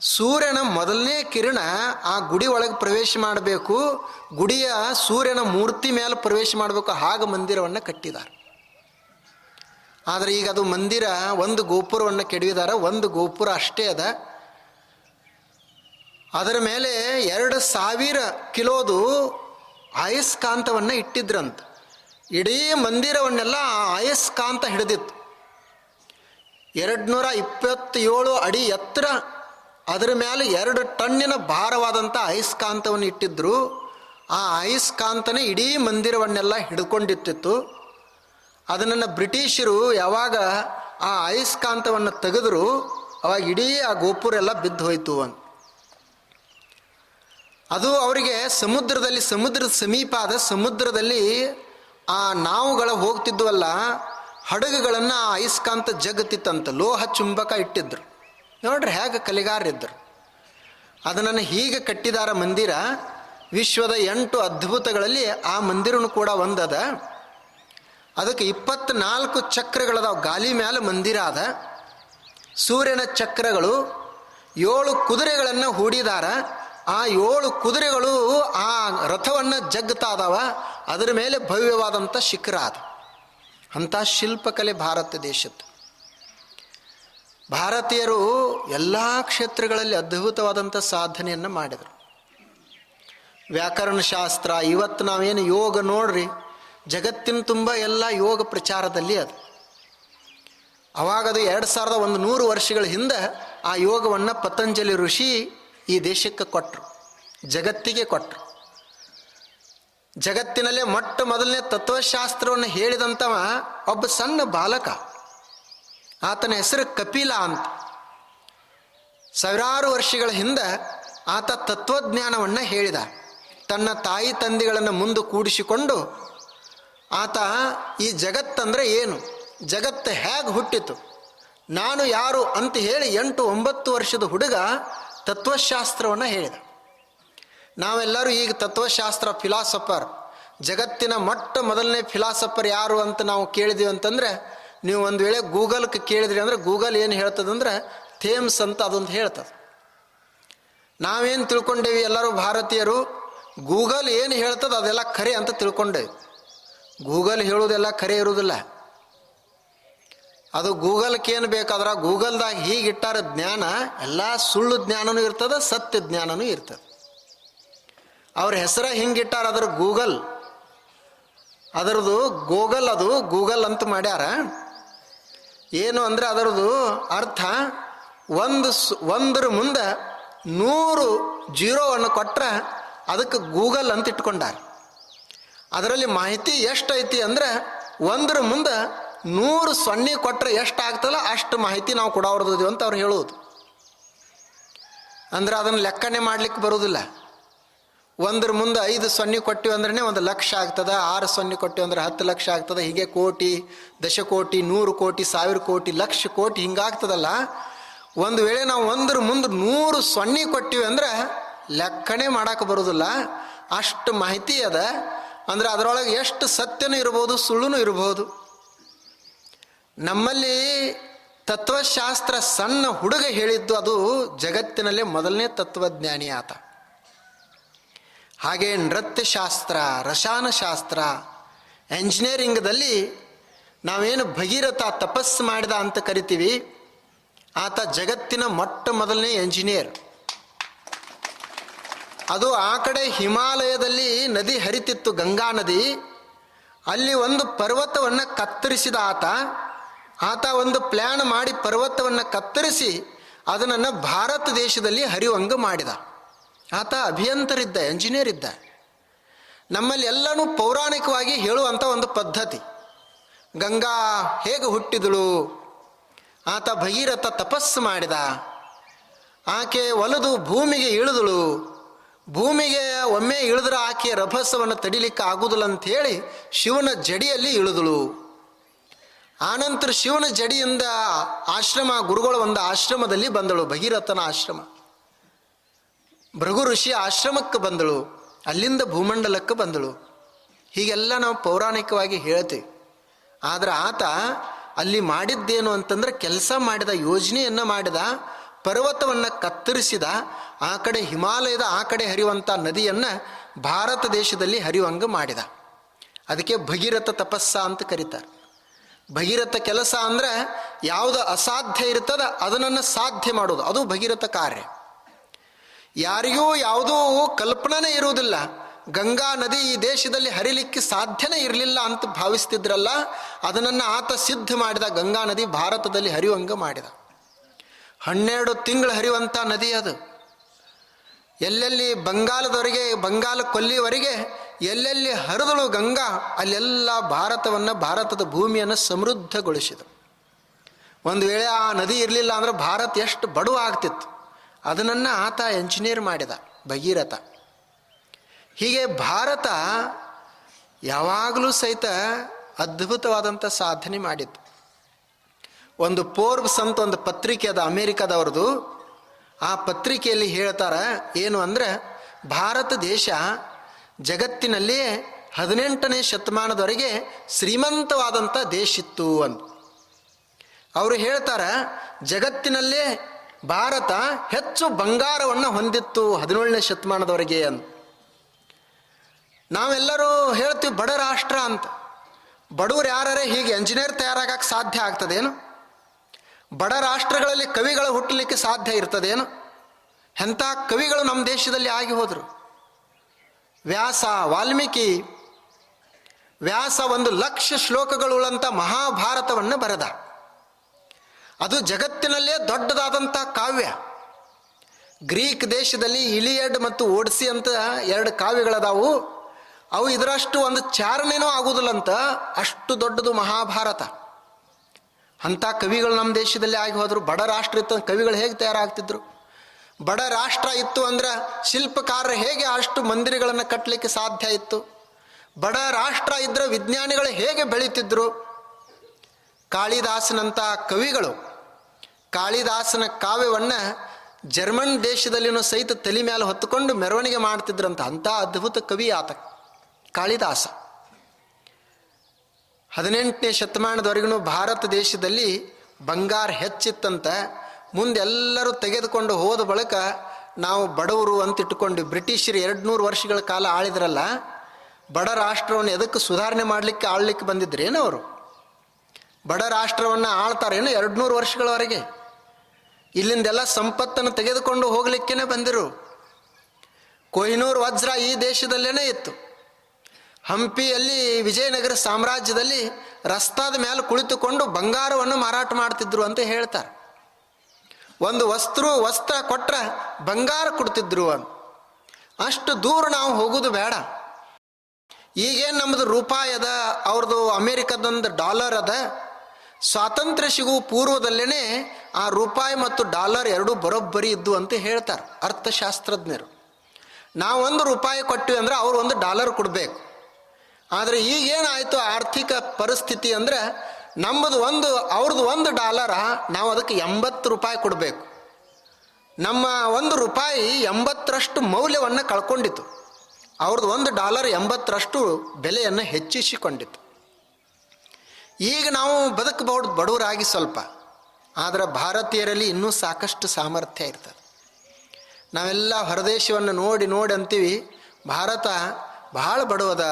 ಸೂರ್ಯನ ಮೊದಲನೇ ಕಿರಣ ಆ ಗುಡಿ ಒಳಗೆ ಪ್ರವೇಶ ಮಾಡಬೇಕು. ಗುಡಿಯ ಸೂರ್ಯನ ಮೂರ್ತಿ ಮೇಲೆ ಪ್ರವೇಶ ಮಾಡಬೇಕು. ಹಾಗೆ ಮಂದಿರವನ್ನು ಕಟ್ಟಿದ್ದಾರೆ. ಆದರೆ ಈಗ ಅದು ಮಂದಿರ, ಒಂದು ಗೋಪುರವನ್ನು ಕೆಡವಿದಾರ ಒಂದು ಗೋಪುರ ಅಷ್ಟೇ ಅದ. ಅದರ ಮೇಲೆ ಎರಡು ಸಾವಿರ ಕಿಲೋದು ಆಯಸ್ಕಾಂತವನ್ನು ಇಟ್ಟಿದ್ರಂತ. ಇಡೀ ಮಂದಿರವನ್ನೆಲ್ಲ ಆ ಅಯಸ್ಕಾಂತ ಹಿಡಿದಿತ್ತು. ಎರಡು ನೂರ ಇಪ್ಪತ್ತೇಳು ಅಡಿ ಎತ್ತರ ಅದರ ಮೇಲೆ ಎರಡು ಟನ್ನಿನ ಭಾರವಾದಂಥ ಅಯಸ್ಕಾಂತವನ್ನು ಇಟ್ಟಿದ್ದರು ಆ ಅಯಸ್ಕಾಂತನೇ ಇಡೀ ಮಂದಿರವನ್ನೆಲ್ಲ ಹಿಡ್ಕೊಂಡಿತ್ತಿತ್ತು. ಅದನ್ನು ಬ್ರಿಟಿಷರು ಯಾವಾಗ ಆ ಅಯಸ್ಕಾಂತವನ್ನು ತೆಗೆದ್ರು, ಅವಾಗ ಇಡೀ ಆ ಗೋಪುರ ಎಲ್ಲ ಬಿದ್ದು ಹೋಯಿತು ಅಂತ. ಅದು ಅವರಿಗೆ ಸಮುದ್ರದಲ್ಲಿ, ಸಮುದ್ರದ ಸಮೀಪ ಆದ ಸಮುದ್ರದಲ್ಲಿ ಆ ನಾವುಗಳ ಹೋಗ್ತಿದ್ವಲ್ಲ, ಹಡಗುಗಳನ್ನು ಆ ಅಯಸ್ಕಾಂತ ಜಗತ್ತಿತ್ತಂತ, ಲೋಹ ಚುಂಬಕ ಇಟ್ಟಿದ್ರು. ನೋಡ್ರಿ ಹೇಗೆ ಕಲಿಗಾರರಿದ್ದರು ಅದನ್ನು ಹೀಗೆ ಕಟ್ಟಿದಾರ ಮಂದಿರ, ವಿಶ್ವದ ಎಂಟು ಅದ್ಭುತಗಳಲ್ಲಿ ಆ ಮಂದಿರನು ಕೂಡ ಒಂದದ. ಅದಕ್ಕೆ ಇಪ್ಪತ್ನಾಲ್ಕು ಚಕ್ರಗಳದಾವ, ಗಾಲಿ ಮೇಲೆ ಮಂದಿರ ಅದ. ಸೂರ್ಯನ ಚಕ್ರಗಳು ಏಳು ಕುದುರೆಗಳನ್ನು ಹೂಡಿದಾರ. ಆ ಏಳು ಕುದುರೆಗಳು ಆ ರಥವನ್ನು ಜಗ್ತಾ ಅದಾವ ಅದರ ಮೇಲೆ ಭವ್ಯವಾದಂಥ ಶಿಖರ ಅದ. ಅಂಥ ಶಿಲ್ಪಕಲೆ ಭಾರತ ದೇಶದ್ದು. ಭಾರತೀಯರು ಎಲ್ಲ ಕ್ಷೇತ್ರಗಳಲ್ಲಿ ಅದ್ಭುತವಾದಂಥ ಸಾಧನೆಯನ್ನು ಮಾಡಿದರು. ವ್ಯಾಕರಣ ಶಾಸ್ತ್ರ, ಇವತ್ತು ನಾವೇನು ಯೋಗ ನೋಡ್ರಿ, ಜಗತ್ತಿನ ತುಂಬ ಎಲ್ಲ ಯೋಗ ಪ್ರಚಾರದಲ್ಲಿ ಅದು. ಅವಾಗದು ಎರಡು ಸಾವಿರದ ಒಂದು ನೂರು ವರ್ಷಗಳ ಹಿಂದೆ ಆ ಯೋಗವನ್ನು ಪತಂಜಲಿ ಋಷಿ ಈ ದೇಶಕ್ಕೆ ಕೊಟ್ಟರು ಜಗತ್ತಿಗೆ ಕೊಟ್ಟರು ಜಗತ್ತಿನಲ್ಲೇ ಮೊಟ್ಟ ಮೊದಲನೇ ತತ್ವಶಾಸ್ತ್ರವನ್ನು ಹೇಳಿದಂಥವ ಒಬ್ಬ ಸಣ್ಣ ಬಾಲಕ. ಆತನ ಹೆಸರು ಕಪಿಲ ಅಂತ. ಸಾವಿರಾರು ವರ್ಷಗಳ ಹಿಂದೆ ಆತ ತತ್ವಜ್ಞಾನವನ್ನು ಹೇಳಿದ. ತನ್ನ ತಾಯಿ ತಂದೆಗಳನ್ನು ಮುಂದೆ ಕೂಡಿಸಿಕೊಂಡು ಆತ ಈ ಜಗತ್ತಂದರೆ ಏನು? ಜಗತ್ತು ಹೇಗೆ ಹುಟ್ಟಿತು? ನಾನು ಯಾರು ಅಂತ ಹೇಳಿ ಎಂಟು ಒಂಬತ್ತು ವರ್ಷದ ಹುಡುಗ ತತ್ವಶಾಸ್ತ್ರವನ್ನು ಹೇಳಿದ. ನಾವೆಲ್ಲರೂ ಈಗ ತತ್ವಶಾಸ್ತ್ರ ಫಿಲಾಸಫರ್ ಜಗತ್ತಿನ ಮೊಟ್ಟ ಮೊದಲನೇ ಫಿಲಾಸಫರ್ ಯಾರು ಅಂತ ನಾವು ಕೇಳಿದೀವಿ ಅಂತಂದ್ರೆ ನೀವು ಒಂದು ವೇಳೆ ಗೂಗಲ್ಗೆ ಕೇಳಿದ್ರಿ ಅಂದ್ರೆ ಗೂಗಲ್ ಏನು ಹೇಳ್ತದಂದ್ರೆ ಥೇಮ್ಸ್ ಅಂತ ಅದೊಂದು ಹೇಳ್ತದೆ. ನಾವೇನು ತಿಳ್ಕೊಂಡೇವಿ ಎಲ್ಲರೂ ಭಾರತೀಯರು, ಗೂಗಲ್ ಏನು ಹೇಳ್ತದೆ ಅದೆಲ್ಲ ಖರೆ ಅಂತ ತಿಳ್ಕೊಂಡೇವಿ. ಗೂಗಲ್ ಹೇಳೋದೆಲ್ಲ ಖರೆ ಇರುವುದಿಲ್ಲ ಅದು ಗೂಗಲ್ಗೆ ಏನು ಬೇಕಾದ್ರೆ, ಗೂಗಲ್ದಾಗ ಹೀಗಿಟ್ಟಾರ ಜ್ಞಾನ, ಎಲ್ಲ ಸುಳ್ಳು ಜ್ಞಾನನೂ ಇರ್ತದೆ, ಸತ್ಯ ಜ್ಞಾನನೂ ಇರ್ತದೆ. ಅವ್ರ ಹೆಸರ ಹಿಂಗಿಟ್ಟಾರ ಅದ್ರ ಗೂಗಲ್. ಅದರದು ಗೂಗಲ್ ಅದು, ಗೂಗಲ್ ಅಂತ ಮಾಡ್ಯಾರ. ಏನು ಅಂದರೆ ಅದರದು ಅರ್ಥ ಒಂದು ಒಂದರ ಮುಂದೆ ನೂರು ಜೀರೋವನ್ನು ಕೊಟ್ಟರೆ ಅದಕ್ಕೆ ಗೂಗಲ್ ಅಂತ ಇಟ್ಕೊಂಡಾರ. ಅದರಲ್ಲಿ ಮಾಹಿತಿ ಎಷ್ಟೈತಿ ಅಂದ್ರೆ ಒಂದರ ಮುಂದೆ ನೂರು ಸೊನ್ನೆ ಕೊಟ್ಟರೆ ಎಷ್ಟು ಆಗ್ತಲ್ಲ ಅಷ್ಟು ಮಾಹಿತಿ ನಾವು ಕೊಡೋರ್ದಿದ್ದೀವಿ ಅಂತ ಅವ್ರು ಹೇಳೋದು ಅಂದರೆ ಅದನ್ನು ಲೆಕ್ಕನೆ ಮಾಡಲಿಕ್ಕೆ ಬರೋದಿಲ್ಲ ಒಂದ್ರ ಮುಂದೆ ಐದು ಸೊನ್ನೆ ಕೊಟ್ಟಿವಿ ಅಂದ್ರೆ ಒಂದು ಲಕ್ಷ ಆಗ್ತದೆ, ಆರು ಸೊನ್ನೆ ಕೊಟ್ಟಿವಿ ಅಂದ್ರೆ ಹತ್ತು ಲಕ್ಷ ಆಗ್ತದೆ, ಹೀಗೆ ಕೋಟಿ, ದಶಕೋಟಿ, ನೂರು ಕೋಟಿ, ಸಾವಿರ ಕೋಟಿ, ಲಕ್ಷ ಕೋಟಿ ಹಿಂಗಾಗ್ತದಲ್ಲ. ಒಂದು ವೇಳೆ ನಾವು ಒಂದ್ರ ಮುಂದೆ ನೂರು ಸೊನ್ನೆ ಕೊಟ್ಟಿವಿ ಅಂದ್ರೆ ಲೆಕ್ಕನೆ ಮಾಡಕ್ಕೆ ಬರೋದಿಲ್ಲ. ಅಷ್ಟು ಮಾಹಿತಿ ಅದ. ಅಂದ್ರೆ ಅದರೊಳಗೆ ಎಷ್ಟು ಸತ್ಯನೂ ಇರ್ಬೋದು, ಸುಳ್ಳುನೂ ಇರ್ಬೋದು. ನಮ್ಮಲ್ಲಿ ತತ್ವಶಾಸ್ತ್ರ ಸಣ್ಣ ಹುಡುಗ ಹೇಳಿದ್ದು ಅದು ಜಗತ್ತಿನಲ್ಲೇ ಮೊದಲನೇ ತತ್ವಜ್ಞಾನಿ ಆತ. ಹಾಗೆ ನೃತ್ಯಶಾಸ್ತ್ರ, ರಸಾಯನಶಾಸ್ತ್ರ ಎಂಜಿನಿಯರಿಂಗ್ದಲ್ಲಿ ನಾವೇನು ಭಗೀರಥ ತಪಸ್ಸು ಮಾಡಿದ ಅಂತ ಕರಿತೀವಿ. ಆತ ಜಗತ್ತಿನ ಮೊಟ್ಟ ಮೊದಲನೇ ಎಂಜಿನಿಯರ್ ಅದು ಆ ಕಡೆ ಹಿಮಾಲಯದಲ್ಲಿ ನದಿ ಹರಿತಿತ್ತು, ಗಂಗಾ ನದಿ. ಅಲ್ಲಿ ಒಂದು ಪರ್ವತವನ್ನು ಕತ್ತರಿಸಿದ ಆತ. ಆತ ಒಂದು ಪ್ಲ್ಯಾನ್ ಮಾಡಿ ಪರ್ವತವನ್ನು ಕತ್ತರಿಸಿ ಅದನ್ನು ಭಾರತ ದೇಶದಲ್ಲಿ ಹರಿವಂಗ ಮಾಡಿದ. ಆತ ಅಭಿಯಂತರಿದ್ದ ಎಂಜಿನಿಯರ್ ಇದ್ದ. ನಮ್ಮಲ್ಲಿ ಎಲ್ಲನೂ ಪೌರಾಣಿಕವಾಗಿ ಹೇಳುವಂಥ ಒಂದು ಪದ್ಧತಿ. ಗಂಗಾ ಹೇಗೆ ಹುಟ್ಟಿದಳು? ಆತ ಭಗೀರಥ ತಪಸ್ಸು ಮಾಡಿದ. ಆಕೆ ಒಲಿದು ಭೂಮಿಗೆ ಇಳಿದಳು. ಭೂಮಿಗೆ ಒಮ್ಮೆ ಇಳಿದ್ರೆ ಆಕೆಯ ರಭಸವನ್ನು ತಡಿಲಿಕ್ಕೆ ಆಗುದಿಲ್ಲ ಹೇಳಿ ಶಿವನ ಜಡಿಯಲ್ಲಿ ಇಳಿದಳು. ಆನಂತರ ಶಿವನ ಜಡಿಯಿಂದ ಆಶ್ರಮ, ಗುರುಗಳ ಒಂದು ಆಶ್ರಮದಲ್ಲಿ ಬಂದಳು, ಭಗೀರಥನ ಆಶ್ರಮ. ಭೃಗು ಋಷಿ ಆಶ್ರಮಕ್ಕೆ ಬಂದಳು. ಅಲ್ಲಿಂದ ಭೂಮಂಡಲಕ್ಕೆ ಬಂದಳು. ಹೀಗೆಲ್ಲ ನಾವು ಪೌರಾಣಿಕವಾಗಿ ಹೇಳ್ತೀವಿ. ಆದರೆ ಆತ ಅಲ್ಲಿ ಮಾಡಿದ್ದೇನು ಅಂತಂದ್ರೆ ಕೆಲಸ ಮಾಡಿದ, ಯೋಜನೆಯನ್ನು ಮಾಡಿದ, ಪರ್ವತವನ್ನು ಕತ್ತರಿಸಿದ, ಆ ಕಡೆ ಹಿಮಾಲಯದ, ಆ ಕಡೆ ಹರಿಯುವಂಥ ನದಿಯನ್ನು ಭಾರತ ದೇಶದಲ್ಲಿ ಹರಿಯುವಂಗೆ ಮಾಡಿದ. ಅದಕ್ಕೆ ಭಗೀರಥ ತಪಸ್ಸ ಅಂತ ಕರೀತಾರೆ. ಭಗೀರಥ ಕೆಲಸ ಅಂದ್ರೆ ಯಾವುದು ಅಸಾಧ್ಯ ಇರ್ತದ ಅದನ್ನು ಸಾಧ್ಯ ಮಾಡೋದು. ಅದು ಭಗೀರಥ ಕಾರ್ಯ. ಯಾರಿಗೂ ಯಾವುದೂ ಕಲ್ಪನೆ ಇರುವುದಿಲ್ಲ. ಗಂಗಾ ನದಿ ಈ ದೇಶದಲ್ಲಿ ಹರಿಲಿಕ್ಕೆ ಸಾಧ್ಯನೇ ಇರಲಿಲ್ಲ ಅಂತ ಭಾವಿಸ್ತಿದ್ರಲ್ಲ ಅದನ್ನು ಆತ ಸಿದ್ಧ ಮಾಡಿದ. ಗಂಗಾ ನದಿ ಭಾರತದಲ್ಲಿ ಹರಿಯುವಂಗೆ ಮಾಡಿದ. ಹನ್ನೆರಡು ತಿಂಗಳು ಹರಿಯುವಂಥ ನದಿ ಅದು. ಎಲ್ಲೆಲ್ಲಿ ಬಂಗಾಲದವರೆಗೆ, ಬಂಗಾಲ ಕೊಲ್ಲಿವರೆಗೆ, ಎಲ್ಲೆಲ್ಲಿ ಹರಿದಳು ಗಂಗಾ, ಅಲ್ಲೆಲ್ಲ ಭಾರತವನ್ನು, ಭಾರತದ ಭೂಮಿಯನ್ನು ಸಮೃದ್ಧಗೊಳಿಸಿದ. ಒಂದು ವೇಳೆ ಆ ನದಿ ಇರಲಿಲ್ಲ ಅಂದ್ರೆ ಭಾರತ ಎಷ್ಟು ಬಡವ ಆಗ್ತಿತ್ತು ಅದನ್ನು ಆತ ಎಂಜಿನಿಯರ್ ಮಾಡಿದ, ಭಗೀರಥ. ಹೀಗೆ ಭಾರತ ಯಾವಾಗಲೂ ಸಹಿತ ಅದ್ಭುತವಾದಂಥ ಸಾಧನೆ ಮಾಡಿತ್ತು. ಒಂದು ಪೋರ್ಬ್ಸ್ ಅಂತ ಒಂದು ಪತ್ರಿಕೆ ಅದ ಅಮೇರಿಕಾದವ್ರದ್ದು ಆ ಪತ್ರಿಕೆಯಲ್ಲಿ ಹೇಳ್ತಾರೆ ಏನು ಅಂದರೆ, ಭಾರತ ದೇಶ ಜಗತ್ತಿನಲ್ಲಿ ಹದಿನೆಂಟನೇ ಶತಮಾನದವರೆಗೆ ಶ್ರೀಮಂತವಾದಂಥ ದೇಶ ಇತ್ತು ಅಂತ ಅವರು ಹೇಳ್ತಾರೆ, ಜಗತ್ತಿನಲ್ಲೇ ಭಾರತ ಹೆಚ್ಚು ಬಂಗಾರವನ್ನು ಹೊಂದಿತ್ತು ಹದಿನೇಳನೇ ಶತಮಾನದವರೆಗೆ ಅಂತ. ನಾವೆಲ್ಲರೂ ಹೇಳ್ತೀವಿ ಬಡ ರಾಷ್ಟ್ರ ಅಂತ. ಬಡವರು ಯಾರೇ ಹೀಗೆ ಎಂಜಿನಿಯರ್ ತಯಾರಾಗಕ್ಕೆ ಸಾಧ್ಯ ಆಗ್ತದೇನು? ಬಡ ರಾಷ್ಟ್ರಗಳಲ್ಲಿ ಕವಿಗಳು ಹುಟ್ಟಲಿಕ್ಕೆ ಸಾಧ್ಯ ಇರ್ತದೇನು? ಎಂಥ ಕವಿಗಳು ನಮ್ಮ ದೇಶದಲ್ಲಿ ಆಗಿ ಹೋದರು? ವ್ಯಾಸ, ವಾಲ್ಮೀಕಿ, ವ್ಯಾಸ ಒಂದು ಲಕ್ಷ ಶ್ಲೋಕಗಳುಳ್ಳಂಥ ಮಹಾಭಾರತವನ್ನು ಬರೆದ. ಅದು ಜಗತ್ತಿನಲ್ಲೇ ದೊಡ್ಡದಾದಂಥ ಕಾವ್ಯ. ಗ್ರೀಕ್ ದೇಶದಲ್ಲಿ ಇಲಿಯಡ್ ಮತ್ತು ಓಡಿಸಿ ಅಂತ ಎರಡು ಕಾವ್ಯಗಳದಾವು. ಅವು ಇದರಷ್ಟು ಒಂದು ಚಾರಣೆನೂ ಆಗುವುದಿಲ್ಲಂತ ಅಷ್ಟು ದೊಡ್ಡದು ಮಹಾಭಾರತ. ಅಂಥ ಕವಿಗಳು ನಮ್ಮ ದೇಶದಲ್ಲಿ ಆಗಿ ಹೋದರು. ಬಡ ರಾಷ್ಟ್ರ ಇತ್ತು ಕವಿಗಳು ಹೇಗೆ ತಯಾರಾಗ್ತಿದ್ರು? ಬಡ ರಾಷ್ಟ್ರ ಇತ್ತು ಅಂದ್ರೆ ಶಿಲ್ಪಕಾರರು ಹೇಗೆ ಅಷ್ಟು ಮಂದಿರಗಳನ್ನು ಕಟ್ಟಲಿಕ್ಕೆ ಸಾಧ್ಯ ಇತ್ತು? ಬಡ ರಾಷ್ಟ್ರ ಇದ್ದರೆ ವಿಜ್ಞಾನಿಗಳು ಹೇಗೆ ಬೆಳೀತಿದ್ರು? ಕಾಳಿದಾಸನಂಥ ಕವಿಗಳು ಕಾಳಿದಾಸನ ಕಾವ್ಯವನ್ನು ಜರ್ಮನ್ ದೇಶದಲ್ಲಿನೂ ಸಹಿತ ತಲೆ ಮೇಲೆ ಹೊತ್ತುಕೊಂಡು ಮೆರವಣಿಗೆ ಮಾಡ್ತಿದ್ರಂತ ಅಂಥ ಅದ್ಭುತ ಕವಿ ಆತ ಕಾಳಿದಾಸ. ಹದಿನೆಂಟನೇ ಶತಮಾನದವರೆಗೂ ಭಾರತ ದೇಶದಲ್ಲಿ ಬಂಗಾರ ಹೆಚ್ಚಿತ್ತಂತ ಮುಂದೆಲ್ಲರೂ ತೆಗೆದುಕೊಂಡು ಹೋದ ಬಳಿಕ ನಾವು ಬಡವರು ಅಂತ ಇಟ್ಟುಕೊಂಡು ಬ್ರಿಟಿಷರು ಎರಡು ನೂರು ವರ್ಷಗಳ ಕಾಲ ಆಳಿದ್ರಲ್ಲ, ಬಡ ರಾಷ್ಟ್ರವನ್ನು ಎದಕ್ಕೆ ಸುಧಾರಣೆ ಮಾಡಲಿಕ್ಕೆ ಆಳ್ಲಿಕ್ಕೆ ಬಂದಿದ್ರೇನು ಅವರು? ಬಡ ರಾಷ್ಟ್ರವನ್ನು ಆಳ್ತಾರೇನು ಎರಡು ನೂರು ವರ್ಷಗಳವರೆಗೆ? ಇಲ್ಲಿಂದೆಲ್ಲ ಸಂಪತ್ತನ್ನು ತೆಗೆದುಕೊಂಡು ಹೋಗಲಿಕ್ಕೇನೆ ಬಂದಿರು. ಕೊಹಿನೂರು ವಜ್ರ ಈ ದೇಶದಲ್ಲೇನೇ ಇತ್ತು. ಹಂಪಿಯಲ್ಲಿ ವಿಜಯನಗರ ಸಾಮ್ರಾಜ್ಯದಲ್ಲಿ ರಸ್ತಾದ ಮೇಲೆ ಕುಳಿತುಕೊಂಡು ಬಂಗಾರವನ್ನು ಮಾರಾಟ ಮಾಡ್ತಿದ್ರು ಅಂತ ಹೇಳ್ತಾರೆ. ಒಂದು ವಸ್ತ್ರ ವಸ್ತ್ರ ಕೊಟ್ರೆ ಬಂಗಾರ ಕೊಡ್ತಿದ್ರು ಅಂತ ಅಷ್ಟು ದೂರ ನಾವು ಹೋಗೋದು ಬೇಡ. ಈಗೇನು ನಮ್ಮದು ರೂಪಾಯಿ ಅದ ಅವ್ರದ್ದು ಅಮೇರಿಕದೊಂದು ಡಾಲರ್ ಅದ. ಸ್ವಾತಂತ್ರ್ಯ ಸಿಗುವ ಪೂರ್ವದಲ್ಲೇ ಆ ರೂಪಾಯಿ ಮತ್ತು ಡಾಲರ್ ಎರಡೂ ಬರೋಬ್ಬರಿ ಇದ್ದು ಅಂತ ಹೇಳ್ತಾರೆ ಅರ್ಥಶಾಸ್ತ್ರಜ್ಞರು. ಒಂದು ರೂಪಾಯಿ ಕೊಟ್ಟಿವಿ ಅಂದ್ರೆ ಅವ್ರು ಒಂದು ಡಾಲರ್ ಕೊಡಬೇಕು. ಆದರೆ ಈಗೇನಾಯಿತು ಆರ್ಥಿಕ ಪರಿಸ್ಥಿತಿ ಅಂದರೆ ನಮ್ಮದು ಒಂದು, ಅವ್ರದ್ದು ಒಂದು ಡಾಲರ ನಾವು ಅದಕ್ಕೆ ಎಂಬತ್ತು ರೂಪಾಯಿ ಕೊಡಬೇಕು. ನಮ್ಮ ಒಂದು ರೂಪಾಯಿ ಎಂಬತ್ತರಷ್ಟು ಮೌಲ್ಯವನ್ನು ಕಳ್ಕೊಂಡಿತು ಅವ್ರದ್ದು ಒಂದು ಡಾಲರ್ ಎಂಬತ್ತರಷ್ಟು ಬೆಲೆಯನ್ನು ಹೆಚ್ಚಿಸಿಕೊಂಡಿತು ಈಗ ನಾವು ಬದುಕಬಹುದು ಬಡವರಾಗಿ ಸ್ವಲ್ಪ. ಆದರೆ ಭಾರತೀಯರಲ್ಲಿ ಇನ್ನೂ ಸಾಕಷ್ಟು ಸಾಮರ್ಥ್ಯ ಇರ್ತದೆ. ನಾವೆಲ್ಲ ಹೊರದೇಶವನ್ನು ನೋಡಿ ನೋಡಿ ಅಂತೀವಿ, ಭಾರತ ಬಹಳ ಬಡವದ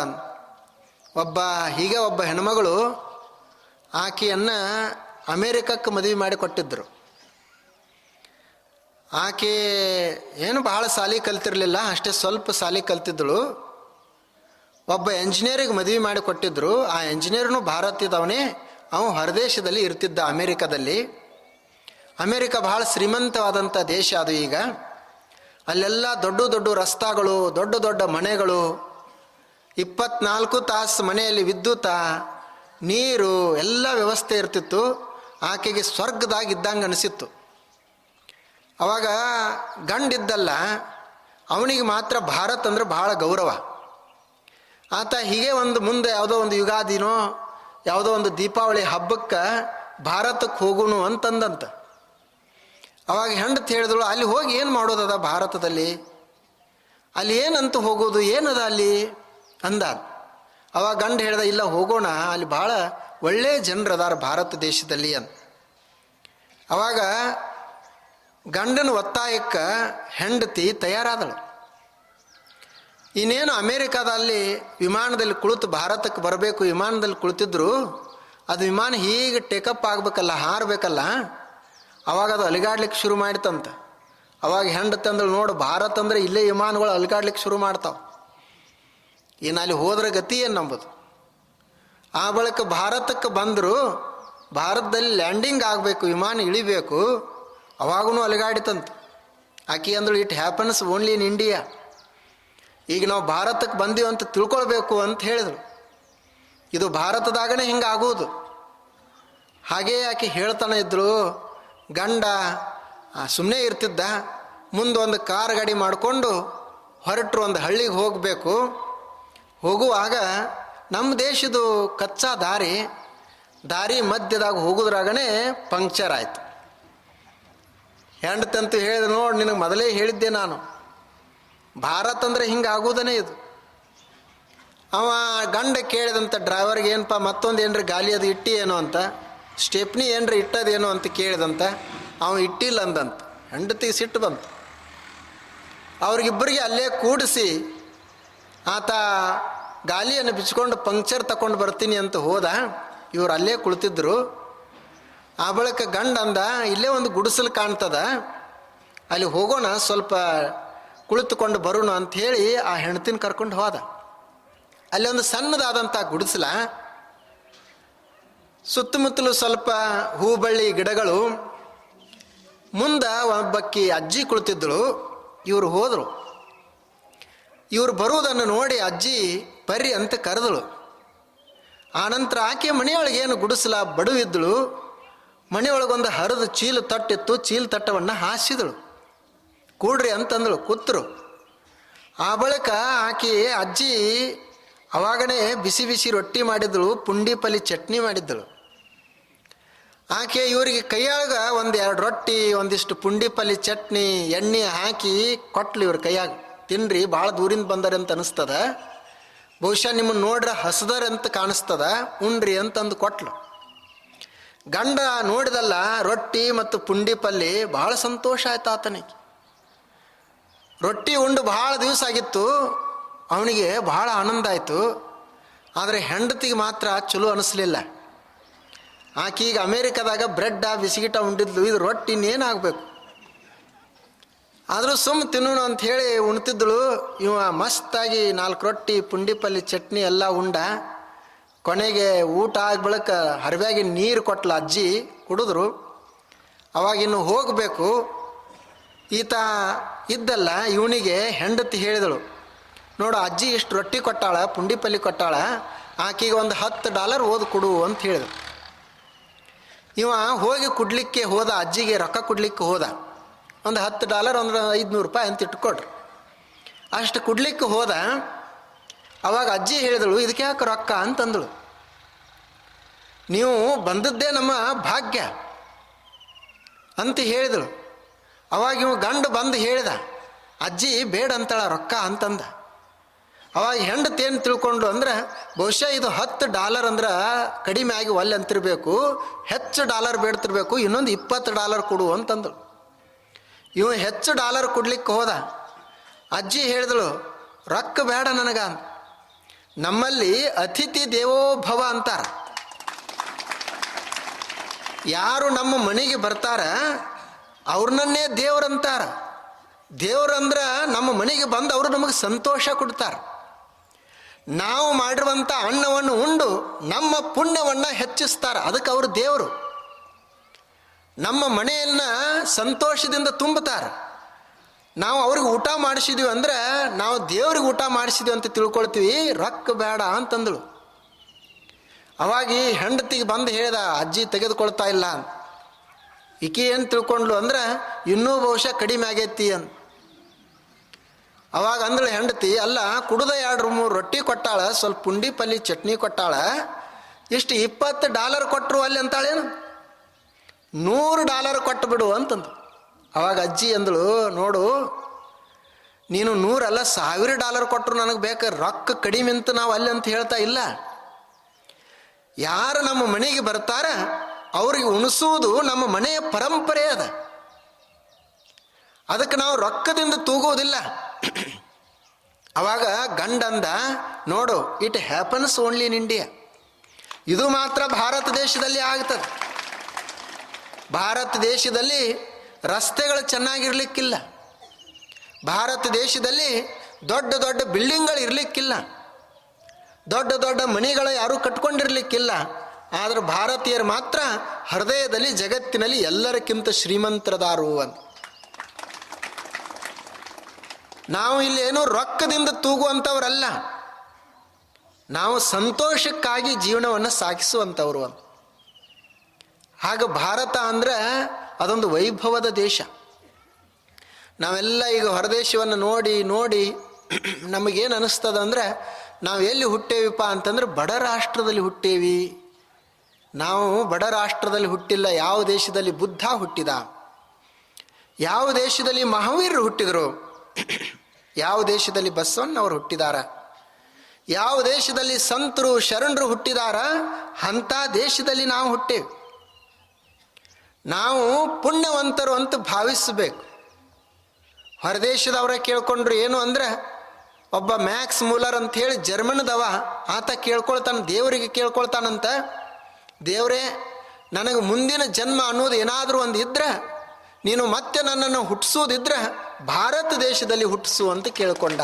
ಒಬ್ಬ ಹೀಗೆ ಒಬ್ಬ ಹೆಣ್ಮಗಳು ಆಕೆಯನ್ನು ಅಮೇರಿಕಕ್ಕೆ ಮದುವೆ ಮಾಡಿ ಕೊಟ್ಟಿದ್ದರು ಆಕೆ ಏನು ಬಹಳ ಸಾಲಿ ಕಲ್ತಿರಲಿಲ್ಲ, ಅಷ್ಟೇ ಸ್ವಲ್ಪ ಸಾಲಿ ಕಲ್ತಿದ್ದಳು. ಒಬ್ಬ ಎಂಜಿನಿಯರಿಗೆ ಮದುವೆ ಮಾಡಿ ಕೊಟ್ಟಿದ್ರು. ಆ ಎಂಜಿನಿಯರ್ನು ಭಾರತದವನೇ. ಅವನು ಹೊರದೇಶದಲ್ಲಿ ಇರ್ತಿದ್ದ ಅಮೇರಿಕದಲ್ಲಿ. ಅಮೇರಿಕ ಬಹಳ ಶ್ರೀಮಂತವಾದಂಥ ದೇಶ ಅದು ಈಗ. ಅಲ್ಲೆಲ್ಲ ದೊಡ್ಡ ದೊಡ್ಡ ರಸ್ತಾಗಳು, ದೊಡ್ಡ ದೊಡ್ಡ ಮನೆಗಳು, ಇಪ್ಪತ್ನಾಲ್ಕು ತಾಸು ಮನೆಯಲ್ಲಿ ವಿದ್ಯುತ್ತ ನೀರು, ಎಲ್ಲ ವ್ಯವಸ್ಥೆ ಇರ್ತಿತ್ತು. ಆಕೆಗೆ ಸ್ವರ್ಗದಾಗ ಇದ್ದಂಗೆ ಅನಿಸಿತ್ತು. ಅವಾಗ ಗಂಡಿದ್ದಲ್ಲ. ಅವನಿಗೆ ಮಾತ್ರ ಭಾರತ್ ಅಂದ್ರೆ ಬಹಳ ಗೌರವ. ಆತ ಹೀಗೆ ಒಂದು ಮುಂದೆ ಯಾವುದೋ ಒಂದು ಯುಗಾದಿನೋ, ಯಾವುದೋ ಒಂದು ದೀಪಾವಳಿ ಹಬ್ಬಕ್ಕೆ ಭಾರತಕ್ಕೆ ಹೋಗುನು ಅಂತಂದಂತ. ಅವಾಗ ಹೆಂಡತಿ ಹೇಳಿದಳು, ಅಲ್ಲಿ ಹೋಗಿ ಏನು ಮಾಡೋದದ ಭಾರತದಲ್ಲಿ? ಅಲ್ಲಿ ಏನಂತ ಹೋಗೋದು, ಏನದ ಅಲ್ಲಿ? ಅಂದ. ಅವಾಗ ಗಂಡ ಹೇಳ್ದ, ಇಲ್ಲ ಹೋಗೋಣ, ಅಲ್ಲಿ ಭಾಳ ಒಳ್ಳೆ ಜನರು ಅದಾರ ಭಾರತ ದೇಶದಲ್ಲಿ ಅಂತ. ಅವಾಗ ಗಂಡನ ಒತ್ತಾಯಕ್ಕೆ ಹೆಂಡತಿ ತಯಾರಾದಳು. ಇನ್ನೇನು ಅಮೇರಿಕಾದಲ್ಲಿ ವಿಮಾನದಲ್ಲಿ ಕುಳಿತು ಭಾರತಕ್ಕೆ ಬರಬೇಕು, ವಿಮಾನದಲ್ಲಿ ಕುಳಿತಿದ್ರು, ಅದು ವಿಮಾನ ಹೀಗೆ ಟೇಕಪ್ ಆಗಬೇಕಲ್ಲ, ಹಾರಬೇಕಲ್ಲ, ಅವಾಗ ಅದು ಅಲಿಗಾಡ್ಲಿಕ್ಕೆ ಶುರು ಮಾಡಿತಂತ. ಅವಾಗ ಹೆಂಡ್ ನೋಡು, ಭಾರತ ಅಂದರೆ ಇಲ್ಲೇ ವಿಮಾನಗಳು ಅಲಿಗಾಡ್ಲಿಕ್ಕೆ ಶುರು ಮಾಡ್ತಾವೆ. ಇನ್ನು ಅಲ್ಲಿ ಹೋದ್ರೆ ಗತಿ ಏನು ನಂಬುದು? ಆ ಬಳಿಕ ಭಾರತಕ್ಕೆ ಬಂದರು, ಭಾರತದಲ್ಲಿ ಲ್ಯಾಂಡಿಂಗ್ ಆಗಬೇಕು, ವಿಮಾನ ಇಳಿಬೇಕು ಅವಾಗೂ ಅಲಿಗಾಡಿತಂತ. ಆಕೆ ಅಂದಳು it happens only in India ಈಗ ನಾವು ಭಾರತಕ್ಕೆ ಬಂದೀವಿ ಅಂತ ತಿಳ್ಕೊಳ್ಬೇಕು ಅಂತ ಹೇಳಿದರು. ಇದು ಭಾರತದಾಗನೇ ಹಿಂಗೆ ಆಗುವುದು ಹಾಗೇ ಆಕೆ ಹೇಳ್ತಾನೆ ಇದ್ದರು ಗಂಡ ಸುಮ್ಮನೆ ಇರ್ತಿದ್ದ ಮುಂದೊಂದು ಕಾರ್ ಗಾಡಿ ಮಾಡಿಕೊಂಡು ಹೊರಟರು ಒಂದು ಹಳ್ಳಿಗೆ ಹೋಗಬೇಕು. ಹೋಗುವಾಗ ನಮ್ಮ ದೇಶದ ಕಚ್ಚಾ ದಾರಿ ದಾರಿ ಮಧ್ಯದಾಗ ಹೋಗೋದ್ರಾಗನೇ ಪಂಕ್ಚರ್ ಆಯಿತು. ಹೆಂಡತಂತೂ ಹೇಳಿದೆ, ನೋಡಿ ನಿನಗೆ ಮೊದಲೇ ಹೇಳಿದ್ದೆ ನಾನು. ಭಾರತ ಅಂದರೆ ಹಿಂಗೆ ಆಗೋದನೇ ಇದು. ಅವ ಗಂಡ ಕೇಳಿದಂಥ ಡ್ರೈವರ್ಗೆ ಏನಪ್ಪ ಮತ್ತೊಂದು ಏನ್ರಿ ಗಾಲಿ ಅದು ಇಟ್ಟಿ ಏನೋ ಅಂತ, ಸ್ಟೆಪ್ನಿ ಏನ್ರಿ ಇಟ್ಟದೇನು ಅಂತ ಕೇಳಿದಂತ, ಅವ ಇಟ್ಟಿಲ್ಲ ಅಂದಂತ, ಹೆಂಡತಿ ಸಿಟ್ಟು ಬಂತು. ಅವ್ರಿಗಿಬ್ಬರಿಗೆ ಅಲ್ಲೇ ಕೂಡಿಸಿ, ಆತ ಗಾಲಿಯನ್ನು ಬಿಚ್ಕೊಂಡು ಪಂಕ್ಚರ್ ತಗೊಂಡು ಬರ್ತೀನಿ ಅಂತ ಹೋದ, ಇವ್ರು ಅಲ್ಲೇ ಕುಳಿತಿದ್ರು. ಆ ಬಳಿಕ ಗಂಡ ಅಂದ, ಇಲ್ಲೇ ಒಂದು ಗುಡಿಸಲು ಕಾಣ್ತದ, ಅಲ್ಲಿ ಹೋಗೋಣ ಸ್ವಲ್ಪ ಕುಳಿತುಕೊಂಡು ಬರೋಣ ಅಂತ ಹೇಳಿ ಆ ಹೆಣ್ತಿನ ಕರ್ಕೊಂಡು ಹೋದ. ಅಲ್ಲಿ ಒಂದು ಸಣ್ಣದಾದಂಥ ಗುಡಿಸಲ, ಸುತ್ತಮುತ್ತಲು ಸ್ವಲ್ಪ ಹೂಬಳ್ಳಿ ಗಿಡಗಳು. ಮುಂದೆ ಒಬ್ಬಕ್ಕಿ ಅಜ್ಜಿ ಕುಳಿತಿದ್ದಳು, ಇವರು ಹೋದರು. ಇವರು ಬರುವುದನ್ನು ನೋಡಿ ಅಜ್ಜಿ, ಬರ್ರಿ ಅಂತ ಕರೆದಳು. ಆನಂತರ ಆಕೆ ಮನೆಯೊಳಗೇನು ಗುಡಿಸಲ ಬಡವಿದ್ದಳು, ಮನೆಯೊಳಗೊಂದು ಹರಿದ ಚೀಲ ತಟ್ಟಿತ್ತು, ಚೀಲ ತಟ್ಟವನ್ನು ಹಾಸಿದಳು. ಕೂಡ್ರಿ ಅಂತಂದಳು ಕೂತ್ರು. ಆ ಬಳಿಕ ಆಕೆ ಅಜ್ಜಿ ಅವಾಗನೇ ಬಿಸಿ ಬಿಸಿ ರೊಟ್ಟಿ ಮಾಡಿದಳು, ಪುಂಡಿ ಪಲ್ಲಿ ಚಟ್ನಿ ಮಾಡಿದ್ದಳು ಆಕೆ ಇವರಿಗೆ ಕೈಯಾಗ ಒಂದು ಎರಡು ರೊಟ್ಟಿ, ಒಂದಿಷ್ಟು ಪುಂಡಿ ಪಲ್ಲಿ ಚಟ್ನಿ, ಎಣ್ಣೆ ಹಾಕಿ ಕೊಟ್ಲು ಇವ್ರ ಕೈಯಾಗ. ತಿನ್ರಿ ಭಾಳ ದೂರಿಂದ ಬಂದಾರೆ ಅಂತ ಅನಿಸ್ತದ. ಬಹುಶಃ ನಿಮ್ಮನ್ನು ನೋಡ್ರೆ ಅಂತ ಕಾಣಿಸ್ತದ, ಉಣ್ರಿ ಅಂತಂದು ಕೊಟ್ಲು. ಗಂಡ ನೋಡಿದಲ್ಲ, ರೊಟ್ಟಿ ಮತ್ತು ಪುಂಡಿ ಪಲ್ಲಿ ಭಾಳ ಸಂತೋಷ ಆಯ್ತು ಆತನಿಗೆ ರೊಟ್ಟಿ ಉಂಡು ಭಾಳ ದಿವಸ ಆಗಿತ್ತು. ಅವನಿಗೆ ಭಾಳ ಆನಂದ ಆಯಿತು. ಆದರೆ ಹೆಂಡತಿಗೆ ಮಾತ್ರ ಚಲೋ ಅನಿಸ್ಲಿಲ್ಲ. ಆಕೆ ಈಗ ಅಮೇರಿಕಾದಾಗ ಬ್ರೆಡ್ಡ ಬಿಸಿಗಿಟ ಉಂಡಿದ್ಲು. ಇದು ರೊಟ್ಟಿ ಇನ್ನೇನಾಗಬೇಕು ಆದರೂ ಸುಮ್ಮ ತಿನ್ನೋಣ ಅಂತ ಹೇಳಿ ಉಣ್ತಿದ್ದಳು ಇವ ಮಸ್ತಾಗಿ ನಾಲ್ಕು ರೊಟ್ಟಿ, ಪುಂಡಿ ಪಲ್ಲಿ, ಚಟ್ನಿ ಎಲ್ಲ ಉಂಡ. ಕೊನೆಗೆ ಊಟ ಆದ ಬಳಿಕ ನೀರು ಕೊಟ್ಲ ಅಜ್ಜಿ, ಕುಡಿದ್ರು. ಅವಾಗಿನ್ನು ಹೋಗಬೇಕು. ಈತ ಇದ್ದಲ್ಲ, ಇವನಿಗೆ ಹೆಂಡತಿ ಹೇಳಿದಳು. ನೋಡು, ಅಜ್ಜಿ ಇಷ್ಟು ರೊಟ್ಟಿ ಕೊಟ್ಟಾಳ, ಪುಂಡಿಪಲ್ಲಿ ಕೊಟ್ಟಾಳ, ಆಕೆಗೆ ಒಂದು ಹತ್ತು ಡಾಲರ್ ಓದು ಕೊಡು ಅಂತ ಹೇಳಿದ ಇವ ಹೋಗಿ ಕುಡ್ಲಿಕ್ಕೆ ಹೋದ, ಅಜ್ಜಿಗೆ ರೊಕ್ಕ ಕೊಡ್ಲಿಕ್ಕೆ ಹೋದ. ಒಂದು ಹತ್ತು ಡಾಲರ್, ಒಂದು ಐದುನೂರು ರೂಪಾಯಿ ಅಂತ ಇಟ್ಕೊಡ್ರಿ ಅಷ್ಟು ಕುಡ್ಲಿಕ್ಕೆ ಹೋದ, ಅವಾಗ ಅಜ್ಜಿ ಹೇಳಿದಳು, ಇದಕ್ಕೆ ಯಾಕೆ ರೊಕ್ಕ? ಅಂತಂದಳು. ನೀವು ಬಂದದ್ದೇ ನಮ್ಮ ಭಾಗ್ಯ, ಅಂತ ಹೇಳಿದಳು. ಅವಾಗ ಇವ ಗಂಡು ಬಂದು ಹೇಳಿದ, ಅಜ್ಜಿ, ಬೇಡ ಅಂತಾಳ, ರೊಕ್ಕ ಅಂತಂದ. ಅವಾಗ ಏನು ತಿಳ್ಕೊಂಡು ಅಂದ್ರೆ, ಬಹುಶಃ ಇದು ಹತ್ತು ಡಾಲರ್ ಅಂದ್ರೆ ಕಡಿಮೆ ಆಗಿ ಒಲ್ಲೆ ಅಂತಿರಬೇಕು, ಹೆಚ್ಚು ಡಾಲರ್ ಬೇಡ್ತಿರ್ಬೇಕು, ಇನ್ನೊಂದು ಇಪ್ಪತ್ತು ಡಾಲರ್ ಕೊಡು ಅಂತಂದಳು. ಇವ ಹೆಚ್ಚು ಡಾಲರ್ ಕೊಡ್ಲಿಕ್ಕೆ ಹೋದ. ಅಜ್ಜಿ ಹೇಳಿದಳು, ರೊಕ್ಕ ಬೇಡ ನನಗ ನಮ್ಮಲ್ಲಿ ಅತಿಥಿ ದೇವೋ ಭವ ಅಂತಾರ. ಯಾರು ನಮ್ಮ ಮನೆಗೆ ಬರ್ತಾರ ಅವ್ರನ್ನೇ ದೇವ್ರಂತಾರ. ದೇವ್ರಂದ್ರ ನಮ್ಮ ಮನೆಗೆ ಬಂದು ಅವರು ನಮಗೆ ಸಂತೋಷ ಕೊಡ್ತಾರೆ. ನಾವು ಮಾಡಿರುವಂಥ ಅನ್ನವನ್ನು ಉಂಡು ನಮ್ಮ ಪುಣ್ಯವನ್ನು ಹೆಚ್ಚಿಸ್ತಾರೆ. ಅದಕ್ಕೆ ಅವರು ದೇವರು. ನಮ್ಮ ಮನೆಯನ್ನ ಸಂತೋಷದಿಂದ ತುಂಬುತ್ತಾರೆ. ನಾವು ಅವ್ರಿಗೆ ಊಟ ಮಾಡಿಸಿದ್ವಿ ಅಂದ್ರೆ ನಾವು ದೇವ್ರಿಗೆ ಊಟ ಮಾಡಿಸಿದ್ವಿ ಅಂತ ತಿಳ್ಕೊಳ್ತೀವಿ. ರೊಕ್ಕ ಬೇಡ ಅಂತಂದಳು. ಅವಾಗಿ ಹೆಂಡತಿಗೆ ಬಂದು ಹೇಳ್ದ, ಅಜ್ಜಿ ತೆಗೆದುಕೊಳ್ತಾ ಇಲ್ಲ ಈಕೆ ಏನು ತಿಳ್ಕೊಂಡ್ಲು ಅಂದ್ರೆ, ಇನ್ನೂ ಬಹುಶಃ ಕಡಿಮೆ ಆಗೈತಿ ಅಂತ ಅವಾಗ ಅಂದಳು ಹೆಂಡತಿ, ಅಲ್ಲ, ಕುಡ್ದ ಎರಡು ಮೂರು ರೊಟ್ಟಿ ಕೊಟ್ಟಾಳ, ಸ್ವಲ್ಪ ಪುಂಡಿ ಪಲ್ಲಿ, ಚಟ್ನಿ ಕೊಟ್ಟಾಳ, ಇಷ್ಟು ಇಪ್ಪತ್ತು ಡಾಲರ್ ಕೊಟ್ಟರು ಅಲ್ಲಿ ಅಂತಾಳೇನು ನೂರು ಡಾಲರ್ ಕೊಟ್ಟು ಬಿಡು ಅಂತಂದು ಅವಾಗ ಅಜ್ಜಿ ಅಂದಳು, ನೋಡು, ನೀನು ನೂರಲ್ಲ ಸಾವಿರ ಡಾಲರ್ ಕೊಟ್ಟರು ನನಗೆ ಬೇಕು, ರೊಕ್ಕ ಕಡಿಮೆ ಅಂತ ನಾವು ಅಲ್ಲಿ ಅಂತ ಹೇಳ್ತಾ ಇಲ್ಲ. ಯಾರು ನಮ್ಮ ಮನೆಗೆ ಬರ್ತಾರ ಅವ್ರಿಗೆ ಉಣಿಸೋದು ನಮ್ಮ ಮನೆಯ ಪರಂಪರೆ ಅದ. ಅದಕ್ಕೆ ನಾವು ರೊಕ್ಕದಿಂದ ತೂಗೋದಿಲ್ಲ. ಅವಾಗ ಗಂಡಂದ ನೋಡು it happens only in India ಇದು ಮಾತ್ರ ಭಾರತ ದೇಶದಲ್ಲಿ ಆಗ್ತದೆ. ಭಾರತ ದೇಶದಲ್ಲಿ ರಸ್ತೆಗಳು ಚೆನ್ನಾಗಿರ್ಲಿಕ್ಕಿಲ್ಲ. ಭಾರತ ದೇಶದಲ್ಲಿ ದೊಡ್ಡ ದೊಡ್ಡ ಬಿಲ್ಡಿಂಗ್ಗಳು ಇರಲಿಕ್ಕಿಲ್ಲ. ದೊಡ್ಡ ದೊಡ್ಡ ಮನೆಗಳು ಯಾರೂ ಕಟ್ಕೊಂಡಿರ್ಲಿಕ್ಕಿಲ್ಲ. ಆದ್ರೆ ಭಾರತೀಯರು ಮಾತ್ರ ಹೃದಯದಲ್ಲಿ ಜಗತ್ತಿನಲ್ಲಿ ಎಲ್ಲರಕ್ಕಿಂತ ಶ್ರೀಮಂತರದಾರು ಅಂತ. ನಾವು ಇಲ್ಲಿ ಏನೋ ರೊಕ್ಕದಿಂದ ತೂಗುವಂಥವ್ರಲ್ಲ. ನಾವು ಸಂತೋಷಕ್ಕಾಗಿ ಜೀವನವನ್ನು ಸಾಗಿಸುವಂಥವ್ರು ಅಂತ. ಹಾಗ ಭಾರತ ಅಂದ್ರೆ ಅದೊಂದು ವೈಭವದ ದೇಶ. ನಾವೆಲ್ಲ ಈಗ ಹೊರದೇಶವನ್ನು ನೋಡಿ ನೋಡಿ ನಮಗೇನು ಅನಿಸ್ತದ ಅಂದ್ರೆ ನಾವು ಎಲ್ಲಿ ಹುಟ್ಟೇವಿಪ್ಪ ಅಂತಂದ್ರೆ ಬಡ ರಾಷ್ಟ್ರದಲ್ಲಿ ಹುಟ್ಟೇವಿ. ನಾವು ಬಡ ರಾಷ್ಟ್ರದಲ್ಲಿ ಹುಟ್ಟಿಲ್ಲ, ಯಾವ ದೇಶದಲ್ಲಿ ಬುದ್ಧ ಹುಟ್ಟಿದ? ಯಾವ ದೇಶದಲ್ಲಿ ಮಹಾವೀರರು ಹುಟ್ಟಿದರು? ಯಾವ ದೇಶದಲ್ಲಿ ಬಸವಣ್ಣವರು ಹುಟ್ಟಿದಾರ? ಯಾವ ದೇಶದಲ್ಲಿ ಸಂತರು, ಶರಣರು ಹುಟ್ಟಿದಾರ? ಅಂಥ ದೇಶದಲ್ಲಿ ನಾವು ಹುಟ್ಟೇವೆ ನಾವು ಪುಣ್ಯವಂತರು ಅಂತ ಭಾವಿಸಬೇಕು. ಹೊರದೇಶದವರ ಕೇಳ್ಕೊಂಡ್ರು ಏನು ಅಂದ್ರೆ, ಒಬ್ಬ ಮ್ಯಾಕ್ಸ್ ಮೂಲರ್ ಅಂತ ಹೇಳಿ ಜರ್ಮನ್ದವ, ಆತ ಕೇಳ್ಕೊಳ್ತಾನೆ, ದೇವರಿಗೆ ಕೇಳ್ಕೊಳ್ತಾನಂತ ದೇವರೇ, ನನಗೆ ಮುಂದಿನ ಜನ್ಮ ಅನ್ನೋದು ಏನಾದರೂ ಒಂದು ಇದ್ರೆ, ನೀನು ಮತ್ತೆ ನನ್ನನ್ನು ಹುಟ್ಟಿಸೋದಿದ್ರೆ ಭಾರತ ದೇಶದಲ್ಲಿ ಹುಟ್ಟಿಸು ಅಂತ ಕೇಳ್ಕೊಂಡ.